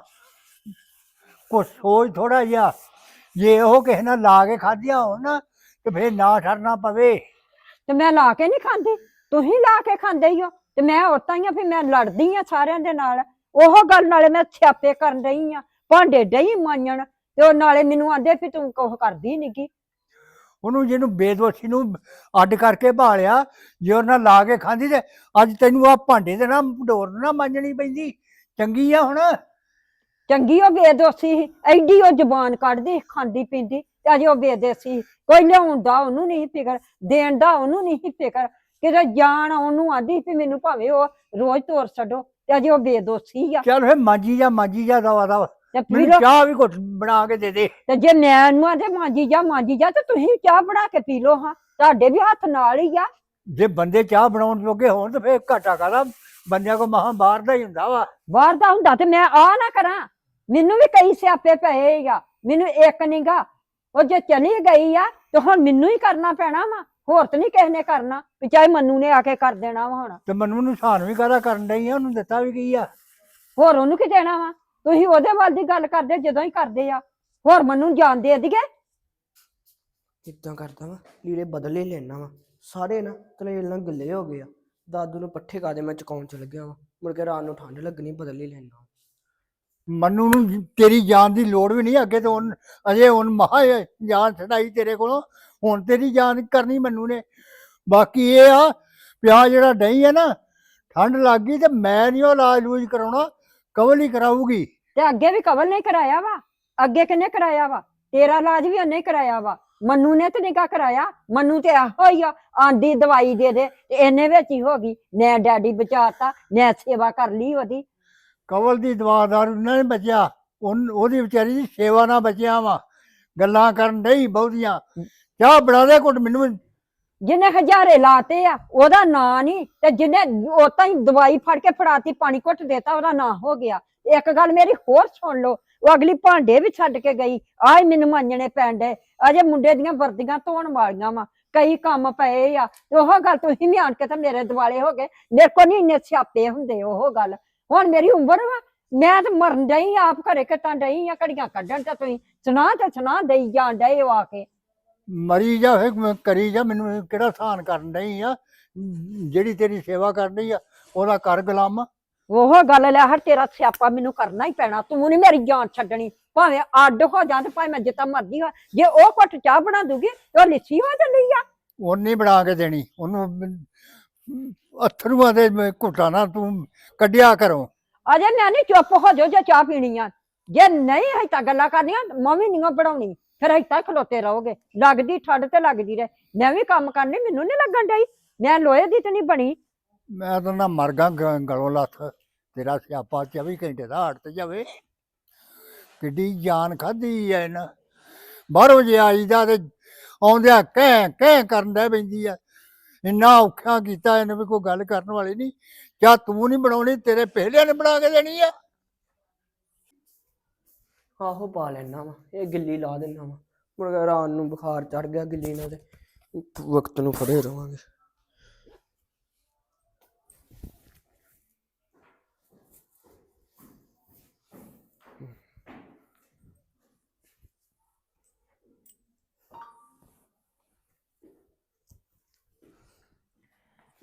ਕੁਛ ਸੋਚ ਥੋੜਾ ਜਿਹਾ ਜੇ ਉਹ ਕਿਸੇ ਨਾਲ ਲਾ ਕੇ ਖਾਧੀਆਂ ਹੋਣ ਨਾ ਤੇ ਫੇਰ ਨਾ ਠਰਨਾ ਪਵੇ।
ਤੇ ਮੈਂ ਲਾ ਕੇ ਨਹੀਂ ਖਾਂਦੀ ਤੁਸੀਂ ਲਾ ਕੇ ਖਾਂਦੇ ਹੀ ਹੋ ਤੇ ਮੈਂ ਔਰਤਾਂ ਹੀ ਆ ਫਿਰ ਮੈਂ ਲੜਦੀ ਆ ਸਾਰਿਆਂ ਦੇ ਨਾਲ। ਉਹ ਗੱਲ ਨਾਲੇ ਮੈਂ ਸਿਆਪੇ ਕਰਨ ਡਈ ਆ ਭਾਂਡੇ ਡਈ ਮਾਂਜਣ ਤੇ ਉਹ ਨਾਲੇ ਮੈਨੂੰ ਆਂਦੇ ਵੀ ਤੂੰ ਕੁਝ ਕਰਦੀ ਨੀ ਗੀ
ਉਹਨੂੰ ਜਿਹਨੂੰ ਬੇਦੋਸ਼ੀ ਨੂੰ ਅੱਡ ਕਰਕੇ ਭਾਲਿਆ ਜੇ ਉਹਨਾਂ ਨਾਲ ਲਾ ਕੇ ਖਾਂਦੀ ਤੇ ਅੱਜ ਤੈਨੂੰ ਆ ਭਾਂਡੇ ਦੇ ਨਾ ਢੋਰ ਨਾ ਮਾਂਜਣੀ ਪੈਂਦੀ। ਚੰਗੀ ਆ ਹੁਣ।
ਚੰਗੀ ਉਹ ਬੇਦੋਸੀ ਸੀ ਐਡੀ ਉਹ ਜ਼ੁਬਾਨ ਕੱਢਦੀ ਖਾਂਦੀ ਪੀਂਦੀ ਤੇ ਅਜੇ ਉਹ ਬੇਦੇਸੀ। ਕੋਈ ਲਿਆਉਣ ਦਾ ਉਹਨੂੰ ਨਹੀਂ ਫਿਕਰ ਦੇਣ ਦਾ ਉਹਨੂੰ ਨਹੀਂ ਫਿਕਰ। ਕਿਤੇ ਜਾਣ ਉਹਨੂੰ ਆਂਦੀ ਵੀ ਮੈਨੂੰ ਭਾਵੇਂ ਉਹ ਰੋਜ਼ ਤੋਰ ਛੱਡੋ ਤੇ ਅਜੇ ਉਹ ਬੇਦੋਸੀ ਆ।
ਚੱਲ ਫੇ ਮਾਂਜੀ ਜਾ ਮਾਂਜੀ ਜਾ ਦਵਾ ਦਵਾ
ਤੇ
ਮੈਨੂੰ ਚਾਹ ਵੀ ਘੁੱਟ ਬਣਾ ਕੇ ਦੇ ਦੇ।
ਤੇ ਜੇ ਮੈਂ ਨੂੰ ਆਂਦੇ ਮਾਂਜੀ ਜਾ ਮਾਂਜੀ ਜਾ ਤੇ ਤੁਸੀਂ ਚਾਹ ਬਣਾ ਕੇ ਪੀ ਲਓ ਹਾਂ। ਤੁਹਾਡੇ ਵੀ ਹੱਥ ਨਾਲ ਹੀ ਆ।
ਜੇ ਬੰਦੇ ਚਾਹ ਬਣਾਉਣ ਜੋਗੇ ਹੋਣ ਤੇ ਫੇਰ ਘਾਟਾ ਕਾਦਾ ਬੰਦਿਆਂ ਕੋ ਮਹਾ ਬਾਹਰ ਦਾ ਹੀ ਹੁੰਦਾ ਵਾ।
ਬਾਹਰ ਦਾ ਹੁੰਦਾ ਤੇ ਮੈਂ ਆ ਨਾ ਕਰਾਂ। ਮੈਨੂੰ ਵੀ ਕਈ ਸਿਆਪੇ ਪਏ ਆ। ਮੈਨੂੰ ਇੱਕ ਨਿਗਾ ਉਹ ਜੇ ਚਲੀ ਗਈ ਆ ਤੇ ਹੁਣ ਮੈਨੂੰ ਹੀ ਕਰਨਾ ਪੈਣਾ ਵਾ। ਹੋਰ ਤਾਂ ਨਹੀਂ ਕਿਸੇ ਨੇ ਕਰਨਾ। ਵੀ ਚਾਹੇ ਮੰਨੂ ਨੇ ਆ ਕੇ ਕਰ ਦੇਣਾ ਵਾ ਹੁਣ।
ਤੇ ਮੈਨੂੰ ਨੁਕਸਾਨ ਵੀ ਕਾਹਦਾ ਕਰਨ ਡਈ ਆ? ਉਹਨੂੰ ਦਿੱਤਾ ਵੀ ਕੀ ਆ?
ਹੋਰ ਉਹਨੂੰ ਕੀ ਦੇਣਾ ਵਾ? ਤੁਸੀਂ ਉਹਦੇ ਵੱਲ ਦੀ ਗੱਲ ਕਰਦੇ ਜਦੋਂ ਹੀ ਕਰਦੇ ਆ। ਹੋਰ ਮੰਨੂ ਜਾਣ ਦੇ ਦੀਏ
ਇਦਾਂ ਕਰਦਾ ਵਾ? ਲੀੜੇ ਬਦਲ ਹੀ ਲੈਣਾ ਵਾ। ਸਾਰੇ ਨਾ ਤਲੇਲ ਨਾਲ ਗਿੱਲੇ ਹੋ ਗਏ ਆ। ਦਾਦੂ ਨੂੰ ਪੱਠੇ ਕਾਦੇ ਮੈਂ ਚਕਾਉਣ ਚ ਲੱਗਿਆ ਵਾ। ਮੁੜ ਕੇ ਰਾਤ ਨੂੰ ਠੰਡ ਲੱਗਣੀ ਬਦਲ ਹੀ ਲੈਣਾ
ਮਨੂੰ ਨੂੰ ਤੇਰੀ ਜਾਨ ਦੀ ਲੋੜ ਵੀ ਨਹੀਂ ਅੱਗੇ ਤੋਂ ਅਜੇ ਹੁਣ ਮਹਾ ਜਾਨ ਛਡਾਈ ਤੇਰੇ ਕੋਲੋਂ। ਹੁਣ ਤੇਰੀ ਜਾਨ ਕਰਨੀ ਮੈਨੂੰ ਨੇ। ਬਾਕੀ ਇਹ ਆ ਪਿਆ ਜਿਹੜਾ ਡਈ ਆ ਨਾ ਠੰਡ ਲੱਗ ਗਈ ਤੇ ਮੈਂ ਨਹੀਂ ਉਹ ਇਲਾਜ ਲੂਜ ਕਰਾਉਣਾ। ਕਵਲ ਹੀ ਕਰਾਊਗੀ।
ਤੇ ਅੱਗੇ ਵੀ ਕਵਲ ਨੇ ਕਰਾਇਆ ਵਾ? ਅੱਗੇ ਕਿੰਨੇ ਕਰਾਇਆ ਵਾ? ਤੇਰਾ ਇਲਾਜ ਵੀ ਉਹਨੇ ਕਰਾਇਆ ਵਾ। ਮੰਨੂ ਨੇ ਤੇ ਨਿਕਾ ਕਰਾਇਆ? ਮੰਨੂ ਤੇ ਆਹੋ ਹੀ ਆ। ਆਂਦੀ ਦਵਾਈ ਦੇ ਦੇ ਤੇ ਇਹਨੇ ਵਿੱਚ ਹੀ ਹੋ ਗਈ। ਮੈਂ ਡੈਡੀ ਬਚਾਤਾ ਮੈਂ ਸੇਵਾ ਕਰ ਲਈ ਉਹਦੀ।
ਕਵਲ ਦੀ ਦਵਾਦਾਰ ਉਹਨਾਂ ਨੇ ਬਚਿਆ। ਉਨ- ਉਹਦੀ ਵਿਚਾਰੀ ਦੀ ਸੇਵਾ ਨਾਲ ਬਚਿਆ ਵਾ। ਗੱਲਾਂ ਕਰਨ ਡਈ ਬਹੁਤੀਆਂ। ਚਾਹ ਬਣਾ ਦੇ ਘੁੱਟ ਮੈਨੂੰ। ਵੀ।
ਜਿਹਨੇ ਹਜ਼ਾਰੇ ਲਾਤੇ ਆ ਉਹਦਾ ਨਾਂ ਨਹੀਂ ਤੇ ਜਿਹਨੇ ਉਹ ਤਾਂ ਹੀ ਦਵਾਈ ਫੜ ਕੇ ਫੜਾਤੀ ਪਾਣੀ ਘੁੱਟ ਦੇਤਾ ਉਹਦਾ ਨਾਂ ਹੋ ਗਿਆ। ਇੱਕ ਗੱਲ ਮੇਰੀ ਹੋਰ ਸੁਣ ਲਓ, ਉਹ ਅਗਲੀ ਭਾਂਡੇ ਵੀ ਛੱਡ ਕੇ ਗਈ ਆਏ ਮੈਨੂੰ ਮੰਨਣੇ ਪੈਂਦੇ ਅਜੇ ਮੁੰਡੇ ਦੀਆਂ ਵਰਦੀਆਂ ਧੋਣ ਵਾਲੀਆਂ ਵਾ, ਕਈ ਕੰਮ ਪਏ ਆ, ਤੇ ਉਹ ਗੱਲ ਤੁਸੀਂ ਵੀ ਆਣ ਕੇ ਤਾਂ ਮੇਰੇ ਦਿਵਾਲੇ ਹੋ ਗਏ, ਮੇਰੇ ਕੋ ਨਹੀਂ ਇੰਨੇ ਸਿਆਪੇ ਹੁੰਦੇ ਉਹ ਗੱਲ, ਹੁਣ ਮੇਰੀ ਉਮਰ ਵਾ, ਮੈਂ ਤਾਂ ਮਰਨ ਡਈ ਆਪ ਘਰੇ ਕਿਤਾਂ ਡਈ ਆ, ਘੜੀਆਂ ਕੱਢਣ ਤਾਂ ਤੁਸੀਂ ਸੁਣਾ ਤੇ ਸੁਣਾ ਦੇਈ ਜਾਣ ਡਏ ਹੋ ਆ ਕੇ।
ਮਰੀ ਜਾ ਫੇ ਕਰੀ ਜਾ, ਮੈਨੂੰ ਕਿਹੜਾ ਥਾਨ ਕਰਨ ਡਈ ਆ, ਜਿਹੜੀ ਤੇਰੀ ਸੇਵਾ ਕਰਨੀ ਆ, ਉਹਦਾ ਕਰ ਗੁਲਾਮ।
ਉਹ ਗੱਲ ਲੈ ਹਰ ਤੇਰਾ ਸਿਆਪਾ ਮੈਨੂੰ ਕਰਨਾ ਹੀ ਪੈਣਾ ਤੂੰ ਨਹੀਂ ਮੇਰੀ ਜਾਨ ਛੱਡਣੀ। ਭਾਵੇਂ ਅੱਡ ਹੋ ਜਾਂ ਤੇ ਭਾਵੇਂ ਮੈਂ ਜਿੱਤਾ ਮਰਦੀ ਹੋ ਜੇ ਉਹ ਘੁੱਟ ਚਾਹ ਬਣਾ ਦੂਗੀ ਤੇ ਉਹ ਲਿੱਸੀ ਹੋ ਚੱਲੀ ਆ।
ਉਹਨੇ ਬਣਾ ਕੇ ਦੇਣੀ ਉਹਨੂੰ ਅਥਰੂਆਂ ਦੇ ਘੁੱਟਾਂ ਨਾਲ ਤੂੰ ਕੱਢਿਆ ਕਰੋ।
ਅਜੇ ਮੈਂ ਨਹੀਂ ਚੁੱਪ ਹੋ ਜਾਓ ਜੇ ਚਾਹ ਪੀਣੀ ਆ। ਜੇ ਨਹੀਂ ਹੈ ਤਾਂ ਗੱਲਾਂ ਕਰਨੀਆਂ ਮੈਂ ਵੀ ਨਹੀਂ ਬਣਾਉਣੀ। ਫਿਰ ਇੱਥੇ ਖਲੋਤੇ ਰਹੋਗੇ। ਲੱਗਦੀ ਠੱਡ ਤੇ ਲੱਗਦੀ ਰਹੇ। ਮੈਂ ਵੀ ਕੰਮ ਕਰਨੀ ਮੈਨੂੰ ਨਹੀਂ ਲੱਗਣ ਡਈ। ਮੈਂ ਲੋਹੇ ਦੀ ਤੇ ਨਹੀਂ ਬਣੀ।
ਮੈਂ ਤਾਂ ਨਾ ਮਰ ਗਾ ਗ- ਗਲੋਂ ਲੱਥ। ਤੇਰਾ ਸਿਆਪਾ 24 ਘੰਟੇ ਦਾ ਹਟ ਤੇ ਜਾਵੇ। ਕਿੱਡੀ ਜਾਨ ਖਾਦੀ ਐ ਨਾ ਬਾਹਰੋਂ ਜੇ ਆਈਦਾ ਤੇ ਆਉਂਦਿਆਂ ਕਹਿ ਕਹਿ ਕਰਨ ਦੇ ਪੈਂਦੀ ਆ ਇੰਨਾ ਔਖਾ ਕੀਤਾ ਇਹਨੇ ਵੀ ਕੋਈ ਗੱਲ ਕਰਨ ਵਾਲੀ ਨਹੀਂ ਜਾਂ ਤੂੰ ਨਹੀਂ ਬਣਾਉਣੀ, ਤੇਰੇ ਪਹਿਲਿਆਂ ਨੇ ਬਣਾ ਕੇ ਦੇਣੀ ਆ
ਆਹੋ ਪਾ ਲੈਣਾ ਵਾ, ਇਹ ਗਿੱਲੀ ਲਾ ਦੇਣਾ ਵਾ। ਮੁੜ ਕੇ ਰਾਤ ਨੂੰ ਬੁਖਾਰ ਚੜ ਗਿਆ ਗਿੱਲੀ ਨਾਲ ਤੇ। ਵਕਤ ਨੂੰ ਫੜੇ ਰਵਾਂਗੇ।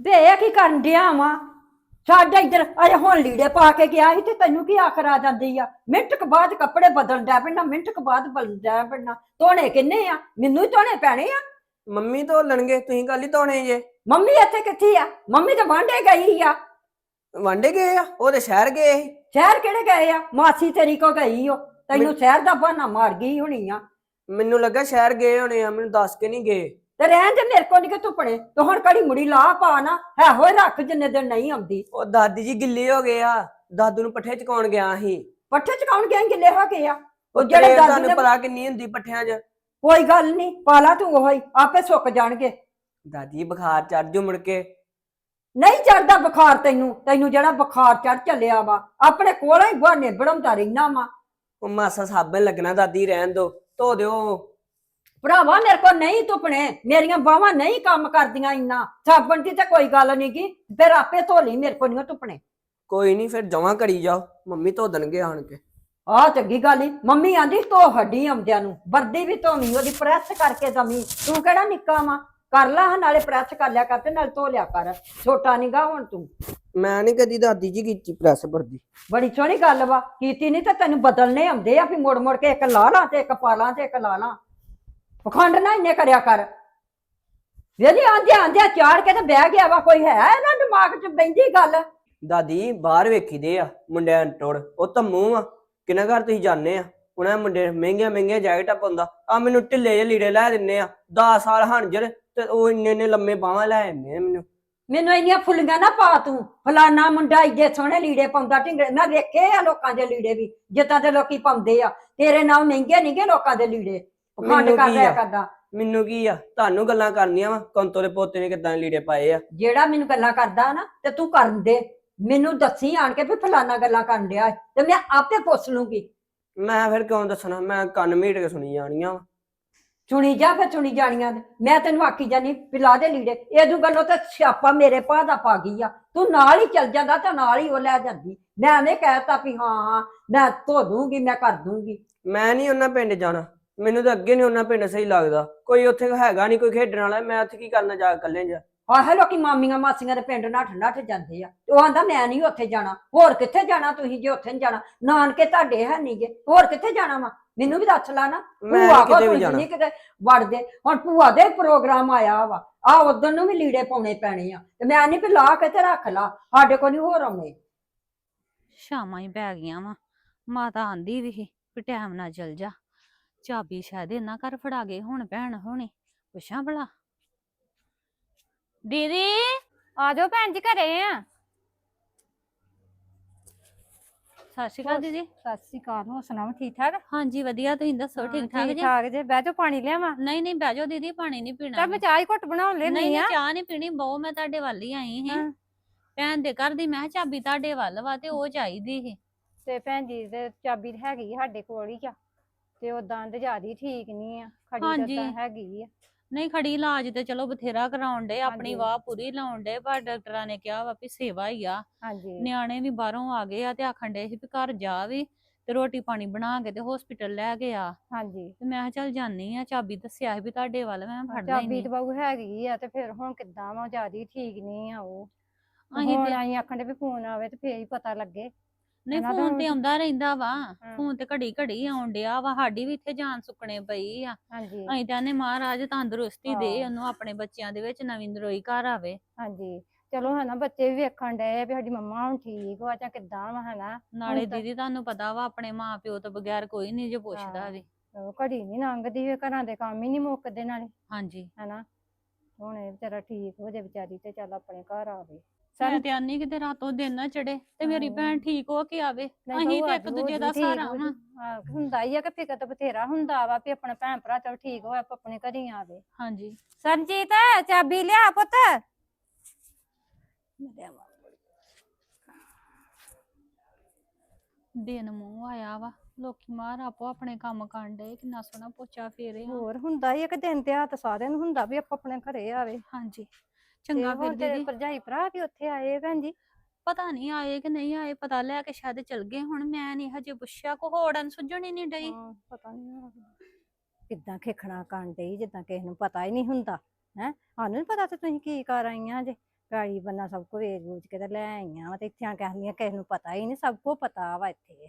ਵੇ ਇਹ ਕੀ ਕਰਨ ਡਿਆ ਵਾ? ਸਾਡੇ ਇੱਧਰ ਅਜੇ ਹੁਣ ਲੀੜੇ ਪਾ ਕੇ ਗਿਆ ਸੀ ਤੇ ਤੈਨੂੰ ਕੀ ਆਖਰ ਆ ਜਾਂਦੀ ਆ? ਮਿੰਟ ਕੁ ਬਾਅਦ ਕੱਪੜੇ ਬਦਲਣ ਡੈ ਪੈਣਾ ਮਿੰਟ ਕੁ ਬਾਅਦ ਬਦਲਣ ਡੈ ਪੈਣਾ। ਧੋਣੇ ਕਿੰਨੇ ਆ? ਮੈਨੂੰ ਹੀ ਧੋਣੇ ਪੈਣੇ ਆ।
ਮੰਮੀ ਧੋਲਣਗੇ ਤੁਸੀਂ ਕੱਲ ਹੀ ਧੋਣੇ ਜੇ।
ਮੰਮੀ ਇੱਥੇ ਕਿੱਥੇ ਆ? ਮੰਮੀ ਤਾਂ ਵਾਂਡੇ ਗਈ ਆ।
ਵਾਂਡੇ ਗਏ ਆ? ਉਹ ਤੇ ਸ਼ਹਿਰ ਗਏ ਸੀ।
ਸ਼ਹਿਰ ਕਿਹੜੇ ਗਏ ਆ? ਮਾਸੀ ਤੇਰੀ ਕੋ ਗਈ ਓ। ਤੈਨੂੰ ਸ਼ਹਿਰ ਦਾ ਬਹਾਨਾ ਮਾਰ ਗਈ ਹੋਣੀ ਆ।
ਮੈਨੂੰ ਲੱਗਾ ਸ਼ਹਿਰ ਗਏ ਹੋਣੇ ਆ ਮੈਨੂੰ ਦੱਸ ਕੇ ਨਹੀਂ ਗਏ।
ਤੇ ਰਹਿਣ ਦੇ ਮੇਰੇ ਕੋ ਨਹੀਂ ਕਿ ਧੁੱਪਣੇ ਤੇ ਹੁਣ ਕੜੀ ਮੁੜੀ ਲਾ ਪਾ ਨਾ ਹੈ ਹੋਏ ਰੱਖ ਜਿੰਨੇ ਦਿਨ ਨਹੀਂ ਆਉਂਦੀ।
ਉਹ ਦਾਦੀ ਜੀ ਗਿੱਲੇ ਹੋ ਗਏ ਆ ਦਾਦੂ ਨੂੰ ਪੱਠੇ ਚਕਾਉਣ ਗਿਆ ਸੀ।
ਪੱਠੇ ਚਕਾਉਣ ਗਏ ਗਿੱਲੇ ਹੋ ਗਏ ਆ।
ਉਹ
ਜਿਹੜੇ ਦਾਦੀ ਨੇ-
ਪਤਾ ਕਿੰਨੀ ਹੁੰਦੀ ਪੱਠਿਆਂ 'ਚ।
ਕੋਈ ਗੱਲ ਨਹੀਂ ਪਾਲਾ ਤੂੰ ਉਹੀ ਆਪੇ ਸੁੱਕ ਜਾਣਗੇ।
ਦਾਦੀ ਬੁਖਾਰ ਚੜ ਜੂ ਮੁੜ ਕੇ।
ਨਹੀਂ ਚੜਦਾ ਬੁਖਾਰ ਤੈਨੂੰ ਤੈਨੂੰ ਜਿਹੜਾ ਬੁਖਾਰ ਚੜ ਚੱਲਿਆ ਵਾ ਆਪਣੇ ਕੋਲੋਂ ਹੀ ਬਹਾਨੇ ਬਣਾਉਂਦਾ ਰਹਿਣਾ ਵਾ।
ਉਹ ਮਾਸਾ ਸਾਬਣ ਲੱਗਣਾ ਦਾਦੀ ਰਹਿਣ ਦੋ ਧੋ ਦਿਓ।
ਭਰਾਵਾ ਮੇਰੇ ਕੋਲ ਨਹੀਂ ਧੁੱਪਣੇ ਮੇਰੀਆਂ ਬਾਹਾਂ ਨਹੀਂ ਕੰਮ ਕਰਦੀਆਂ ਇੰਨਾ। ਸਾਬਣ ਦੀ ਤੇ ਕੋਈ ਗੱਲ ਨਹੀਂ ਗੀ ਫਿਰ ਆਪੇ ਧੋ ਲਈ ਮੇਰੇ ਕੋਲ ਨਹੀਂ ਧੁੱਪਣੇ
ਕੋਈ ਨਹੀਂ ਫਿਰ ਜਮਾ ਕਰੀ ਜਾਓ ਮੰਮੀ ਧੋ ਦੇਣਗੇ ਆਣ ਕੇ।
ਆਹ ਚੰਗੀ ਗੱਲ ਈ ਮੰਮੀ ਆਂਦੀ ਧੋ ਹੱਡੀ ਆਉਂਦਿਆਂ ਨੂੰ ਵਰਦੀ ਵੀ ਧੋਵੀਂ ਉਹਦੀ ਪ੍ਰੈਸ ਕਰਕੇ ਦਮੀ ਤੂੰ ਕਿਹੜਾ ਨਿੱਕਾ ਵਾ? ਕਰ ਲਾ ਹਾਂ, ਨਾਲੇ ਪ੍ਰੈਸ ਕਰ ਲਿਆ ਕਰ ਤੇ ਨਾਲ ਧੋ ਲਿਆ ਕਰ। ਛੋਟਾ ਨਿਗਾ ਹੁਣ ਤੂੰ।
ਮੈਂ ਨਹੀਂ ਕਦੀ ਦਾਦੀ ਜੀ ਕੀਤੀ ਪ੍ਰੈਸ ਭਰਦੀ
ਬੜੀ ਸੋਹਣੀ ਗੱਲ ਵਾ ਕੀਤੀ ਨਹੀਂ ਤਾਂ ਤੈਨੂੰ ਬਦਲਨੇ ਆਉਂਦੇ ਆ ਵੀ ਮੁੜ ਮੁੜ ਕੇ ਇੱਕ ਲਾ ਲਾਂ ਤੇ ਇੱਕ ਪਾ ਲਾਂ ਤੇ ਇੱਕ ਲਾ ਲਾਂ। ਪਖੰਡ ਨਾ ਇੰਨੇ ਕਰਿਆ ਕਰ। ਵੇਦੀ ਆਂਦੇ ਆਂਦੇ ਚਾੜ ਕੇ ਤੇ ਬਹਿ ਗਿਆ ਵਾ ਕੋਈ ਹੈ ਇਹਨਾਂ ਦਿਮਾਗ 'ਚ ਬੈਂਦੀ ਗੱਲ?
ਦਾਦੀ ਬਾਹਰ ਵੇਖੀਦੇ ਆ ਮੁੰਡਿਆਂ ਨੂੰ ਟੋੜ ਉਹ ਤਾਂ ਮੂੰਹ ਆ। ਕਿੰਨਾ ਘਰ ਤੁਸੀਂ ਜਾਣੇ ਆ? ਉਹਨਾਂ ਮੁੰਡੇ ਮਹਿੰਗੀਆਂ ਮਹਿੰਗੀਆਂ ਜੈਕਟਾਂ ਪਾਉਂਦਾ। ਆ ਮੈਨੂੰ ਢਿੱਲੇ ਜਿਹੇ ਲੀੜੇ ਲੈ ਦਿੰਨੇ ਆ। 10 ਸਾਲ ਹੰਜਰ ਤੇ ਉਹ ਇੰਨੇ ਇੰਨੇ ਲੰਮੇ ਬਾਹਾਂ ਲੈ ਆਉਂਦੇ ਆ ਮੈਨੂੰ।
ਮੈਨੂੰ ਇੰਨੀਆਂ ਫੁੱਲੀਆਂ ਨਾ ਪਾ ਤੂੰ। ਫਲਾਨਾ ਮੁੰਡਾ ਇੱਡੇ ਸੋਹਣੇ ਲੀੜੇ ਪਾਉਂਦਾ ਢਿੰਗੜੇ ਮੈਂ ਵੇਖੇ ਆ ਲੋਕਾਂ ਦੇ ਲੀੜੇ ਵੀ ਜਿੱਦਾਂ ਦੇ ਲੋਕੀ ਪਾਉਂਦੇ ਆ। ਤੇਰੇ ਨਾਲ ਮਹਿੰਗੇ ਨਹੀਂਗੇ ਲੋਕਾਂ ਦੇ ਲੀੜੇ। ਪਖੰਡ
ਮੈਨੂੰ
ਕਰ
ਕੀ
ਰਿਹਾ
ਆ?
ਕਰਦਾ।
ਮੈਨੂੰ ਕੀ ਆ? ਤੁਹਾਨੂੰ ਗੱਲਾਂ ਕਰਨੀਆਂ ਵਾ। ਕੰਤੋ ਦੇ ਪੋਤੇ ਨੇ ਕਿਦਾਂ ਲੀੜੇ ਪਾਏ ਆ?
ਜਿਹੜਾ ਮੈਨੂੰ ਗੱਲਾਂ ਕਰਦਾ ਨਾ ਤੇ ਤੂੰ ਕਰਨ ਦੇ। ਮੈਨੂੰ ਦੱਸੀ ਆਣ ਕੇ ਵੀ ਫਲਾਨਾ ਗੱਲਾਂ ਕਰਨ ਡਿਆ ਤੇ ਮੈਂ ਆਪੇ ਪੁੱਛ ਲੂੰਗੀ।
ਮੈਂ ਫਿਰ ਕਿਉਂ ਦੱਸਣਾ? ਮੈਂ ਕੰਨ ਮੀਟ ਕੇ ਸੁਣੀ ਜਾਣੀਆਂ ਵਾ।
ਸੁਣੀ ਜਾ ਫਿਰ ਸੁਣੀ ਜਾਣੀਆਂ ਨੇ। ਮੈਂ ਤੈਨੂੰ ਆਖੀ ਜਾਨੀ ਪਿਲਾ ਦੇ ਲੀੜੇ। ਇਹਦੂ ਗੱਲੋਂ ਤਾਂ ਸਿਆਪਾ ਮੇਰੇ ਭਾ ਦਾ ਪਾ ਗਈ ਆ। ਤੂੰ ਨਾਲ ਹੀ ਚੱਲ ਜਾਂਦਾ ਤਾਂ ਨਾਲ ਹੀ ਉਹ ਲੈ ਜਾਂਦੀ। ਮੈਂ ਐਵੇਂ ਕਹਿਤਾ ਵੀ ਹਾਂ ਹਾਂ ਮੈਂ ਧੋ ਦੂੰਗੀ ਮੈਂ ਕਰ ਦੂੰਗੀ।
ਮੈਂ ਨਹੀਂ ਉਹਨਾਂ ਪਿੰਡ ਜਾਣਾ। ਮੈਨੂੰ ਤਾਂ ਅੱਗੇ ਨਹੀਂ ਉਹਨਾਂ ਪਿੰਡ ਸਹੀ ਲੱਗਦਾ। ਕੋਈ ਉੱਥੇ ਹੈਗਾ ਨਹੀਂ ਕੋਈ ਖੇਡਣ ਵਾਲਾ ਮੈਂ ਉੱਥੇ ਕੀ ਕਰਨਾ ਜਾ ਕੇ ਇਕੱਲੇ ਜਾ।
ਆਹ ਲੋਕੀ ਮਾਮੀਆਂ ਮਾਸੀਆਂ ਦੇ ਪਿੰਡ ਨੱਠ ਨੱਠ ਜਾਂਦੇ ਆ। ਉਹ ਆਂਦਾ ਮੈਂ ਨਹੀਂ ਉੱਥੇ ਜਾਣਾ। ਹੋਰ ਕਿੱਥੇ ਜਾਣਾ ਤੁਸੀਂ ਜੇ ਉੱਥੇ ਨਹੀਂ ਜਾਣਾ? ਨਾਨਕੇ ਤੁਹਾਡੇ ਹੈ ਨਹੀਂਗੇ ਹੋਰ ਕਿੱਥੇ ਜਾਣਾ ਵਾ? ਮੈਨੂੰ ਵੀ ਦੱਸ ਲਾ ਨਾ।
ਮੈਂ
ਭੂਆ
ਵੀ
ਤੁਸੀਂ ਨਹੀਂ ਕਿਤੇ ਵੜਦੇ। ਹੁਣ ਭੂਆ ਦੇ ਪ੍ਰੋਗਰਾਮ ਆਇਆ ਵਾ। ਆ ਉਦੋਂ ਨੂੰ ਵੀ ਲੀੜੇ ਪਾਉਣੇ ਪੈਣੇ ਆ। ਤੇ ਮੈਂ ਨਹੀਂ ਵੀ ਲਾ ਕੇ ਤੇ ਰੱਖ ਲਾ। ਸਾਡੇ ਕੋਲ ਨਹੀਂ ਹੋਰ ਆਉਣੇ।
ਸ਼ਾਮਾਂ ਹੀ ਪੈ ਗਈਆਂ ਵਾ। ਮਾਤਾ ਆਂਦੀ ਵੀ ਸੀ ਵੀ ਟਾਈਮ ਨਾਲ ਚਲ ਜਾ। ਚਾਬੀ ਸ਼ਾਇਦ ਇਹਨਾਂ ਘਰ ਫੜਾ ਗਏ ਹੁਣ ਭੈਣ ਹੋਣੀ ਪੁੱਛਾਂ ਭਲਾ? ਦੀਦੀ
ਆ ਜਾਓ ਭੈਣ ਜੀ ਘਰੇ ਆ।
ਸਤਿ ਸ਼੍ਰੀ ਅਕਾਲ ਦੀਦੀ।
ਸਤਿ ਸ਼੍ਰੀ ਅਕਾਲ ਹੋ ਸੁਣਾਓ ਠੀਕ ਠਾਕ
ਹਾਂਜੀ ਵਧੀਆ ਤੁਸੀਂ ਦੱਸੋ ਠੀਕ ਠਾਕ ਜੀ?
ਠਾਕ ਜੇ ਬਹਿ ਜਾਓ ਪਾਣੀ ਲਿਆਵਾਂ।
ਨਹੀਂ ਨਹੀਂ ਬਹਿ ਜਾਓ ਦੀਦੀ ਪਾਣੀ ਨਹੀਂ ਪੀਣਾ।
ਤਾਂ ਮੈਂ ਚਾਹ ਹੀ ਘੁੱਟ ਬਣਾਉਣ ਲੈਣੀ
ਨਹੀਂ
ਆ
ਚਾਹ ਨਹੀਂ ਪੀਣੀ ਬਹੁ ਮੈਂ ਤੁਹਾਡੇ ਵੱਲ ਹੀ ਆਈ
ਹਾਂ।
ਭੈਣ ਦੇ ਘਰ ਦੀ ਮੈਂ ਕਿਹਾ ਚਾਬੀ ਤੁਹਾਡੇ ਵੱਲ ਵਾ ਤੇ ਉਹ ਚਾਹੀਦੀ ਸੀ।
ਤੇ ਭੈਣ ਜੀ ਦੇ ਚਾਬੀ ਤਾਂ ਹੈਗੀ ਆ ਸਾਡੇ ਕੋਲ ਹੀ ਆ। ਤੇ ਉਦਾਂ ਤੇ ਜਿਆਦੀ ਠੀਕ ਨਹੀਂ ਆ ਖੜੀ
ਹਾਂਜੀ।
ਤਾਂ ਹੈਗੀ ਆ।
ਨਹੀਂ ਖੜੀ ਇਲਾਜ ਤੇ ਚਲੋ ਬਥੇਰਾ ਕਰਾਉਣ ਡੇ ਆਪਣੀ
ਹਾਂਜੀ।
ਵਾਹ ਪੂਰੀ ਲਾਉਣ ਡੇ ਪਰ ਡਾਕਟਰਾਂ ਨੇ ਕਿਹਾ ਵਾ ਵੀ ਸੇਵਾ ਹੀ ਆ।
ਹਾਂਜੀ।
ਨਿਆਣੇ ਵੀ ਬਾਹਰੋਂ ਆ ਗਏ ਆ ਤੇ ਆਖਣ ਡੇ ਸੀ ਵੀ ਘਰ ਜਾ ਵੀ ਤੇ ਰੋਟੀ ਪਾਣੀ ਬਣਾ ਕੇ ਤੇ ਹਸਪੀਟਲ ਲੈ ਗਿਆ
ਹਾਂਜੀ।
ਤੇ ਮੈਂ ਕਿਹਾ ਚੱਲ ਜਾਨੀ ਆ ਚਾਬੀ ਦੱਸਿਆ ਸੀ ਵੀ ਤੁਹਾਡੇ ਵੱਲ ਮੈਂ ਫੜ
ਚਾਬੀ
ਲੈਣੀ
ਤਾਂ ਬਾਬੂ ਹੈਗੀ ਆ ਤੇ ਫਿਰ ਹੁਣ ਕਿੱਦਾਂ ਵਾ ਜਿਆਦੀ ਠੀਕ ਨਹੀਂ ਆ ਉਹ।
ਅਸੀਂ
ਹੁਣ
ਤੇ
ਆਈ ਆਖਣ ਦੇ ਵੀ ਫੋਨ ਆਵੇ ਤੇ ਫੇਰ ਹੀ ਪਤਾ ਲੱਗੇ।
ਨਹੀਂ
ਇਹਨਾਂ ਦਾ
ਫੋਨ ਤੇ ਆਉਂਦਾ ਰਹਿੰਦਾ ਵਾ
ਹਾਂ।
ਫੋਨ ਤੇ ਘੜੀ ਘੜੀ ਆਉਣ ਡਿਆ ਵਾ ਸਾਡੀ ਵੀ ਇੱਥੇ ਜਾਨ ਸੁੱਕਣੇ ਪਈ ਆ।
ਹਾਂਜੀ।
ਅਸੀਂ ਤਾਂ ਨੇ ਮਹਾਰਾਜ ਤੰਦਰੁਸਤੀ ਦੇ
ਹਾਂ।
ਉਹਨੂੰ ਆਪਣੇ ਬੱਚਿਆਂ ਦੇ ਵਿੱਚ ਨਵੀਂ ਨਰੋਈ ਘਰ ਆਵੇ।
ਹਾਂਜੀ। ਚਲੋ ਹਨਾ ਬੱਚੇ ਵੀ ਵੇਖਣ ਡਏ ਆ ਵੀ ਸਾਡੀ ਮੰਮਾ ਹੁਣ ਠੀਕ ਵਾ ਜਾਂ ਕਿੱਦਾਂ ਵਾ ਹਨਾ।
ਨਾਲੇ
ਤਾਂ-
ਦੀਦੀ ਤੁਹਾਨੂੰ ਪਤਾ ਵਾ ਆਪਣੇ ਮਾਂ ਪਿਓ ਤੋਂ ਬਗੈਰ ਕੋਈ ਨਹੀਂ ਜੇ ਪੁੱਛਦਾ
ਹਾਂ।
ਵੀ।
ਉਹ ਘੜੀ ਨਹੀਂ ਲੰਘਦੀ ਵੀ ਘਰਾਂ ਦੇ ਕੰਮ ਹੀ ਨਹੀਂ ਮੁੱਕਦੇ ਨਾਲੇ।
ਹਾਂਜੀ।
ਹਨਾ। ਹੁਣ ਇਹ ਵਿਚਾਰਾ ਠੀਕ ਹੋ ਜੇ ਵਿਚਾਰੀ ਤੇ ਚੱਲ ਆਪਣੇ ਘਰ ਆਵੇ।
ਮੈਂ ਤੇ ਆਨੀ ਕਿਤੇ ਰਾਤੋਂ ਦਿਨ ਨਾ ਚੜੇ ਤੇ ਮੇਰੀ। ਭੈਣ ਠੀਕ ਹੋ ਕੇ ਆਵੇ। ਅਸੀਂ ਤੇ ਇੱਕ ਦੂਜੇ ਦਾ ਸਹਾਰਾ
ਹੋ
ਵਾਂ।
ਹੁੰਦਾ ਹੀ ਆ ਕਿ ਫਿਕਰ ਤਾਂ ਬਥੇਰਾ ਹੁੰਦਾ ਵਾ ਵੀ ਆਪਣਾ ਭੈਣ ਭਰਾ ਚਲ ਠੀਕ ਹੋਇਆ ਆਪਾਂ ਆਪਣੇ ਘਰੀ ਆਵੇ।
ਹਾਂਜੀ।
ਸਰਜੀਤ ਚਾਬੀ ਲਿਆ ਪੁੱਤ।
ਦਿਨ ਮੂੰਹ ਆਇਆ ਵਾ ਲੋਕੀ ਮਾਰ ਆਪੋ ਆਪਣੇ ਕੰਮ ਕਰਨ ਡਏ ਕਿੰਨਾ ਸੋਹਣਾ ਪੋਚਾ ਫੇਰੇ
ਹੋਰ ਹੁੰਦਾ ਹੀ ਆ ਕਿ ਦਿਨ ਤਿਉਹਾਰ ਸਾਰਿਆਂ ਨੂੰ ਹੁੰਦਾ ਵੀ ਆਪਾਂ ਆਪਣੇ ਘਰੇ ਆਵੇ।
ਹਾਂਜੀ।
ਤੇ
ਚੰਗਾ ਫਿਰ
ਤੇਰੇ
ਦੀਦੀ।
ਭਰਜਾਈ ਭਰਾ ਵੀ ਉੱਥੇ ਆਏ ਭੈਣ ਜੀ।
ਪਤਾ ਨਹੀਂ ਆਏ ਕਿ ਨਹੀਂ ਆਏ ਪਤਾ ਲੈ ਕੇ ਸ਼ਾਇਦ ਚਲ ਗਏ ਹੁਣ ਮੈਂ ਨਹੀਂ ਹਜੇ ਪੁੱਛਿਆ ਕੋ ਹੋੜਨ ਸੁਝਣ ਨਹੀਂ ਡਈ।
ਹਾਂ, ਪਤਾ ਨਹੀਂ ਕਿੱਦਾਂ ਖੇਖਣਾ ਕਰਨ ਡਈ ਜਿੱਦਾਂ ਕਿਸੇ ਨੂੰ ਪਤਾ ਹੀ ਨਹੀਂ ਹੁੰਦਾ ਹੈ? ਸਾਨੂੰ ਨੀ ਪਤਾ ਤੇ ਤੁਸੀਂ ਕੀ ਕਰ ਆਈਆਂ ਜੇ। ਗਾੜੀ ਬੰਨਾ ਸਭ ਕੁ ਵੇਚ ਵੂਚ ਕੇ ਤੇ ਲੈ ਆਈਆਂ ਵਾ ਤੇ ਇੱਥੇ ਆ ਕਹਿੰਦੀਆਂ ਕਿਸੇ ਨੂੰ ਪਤਾ ਹੀ ਨਹੀਂ ਸਭ ਕੁ ਪਤਾ ਵਾ ਇੱਥੇ।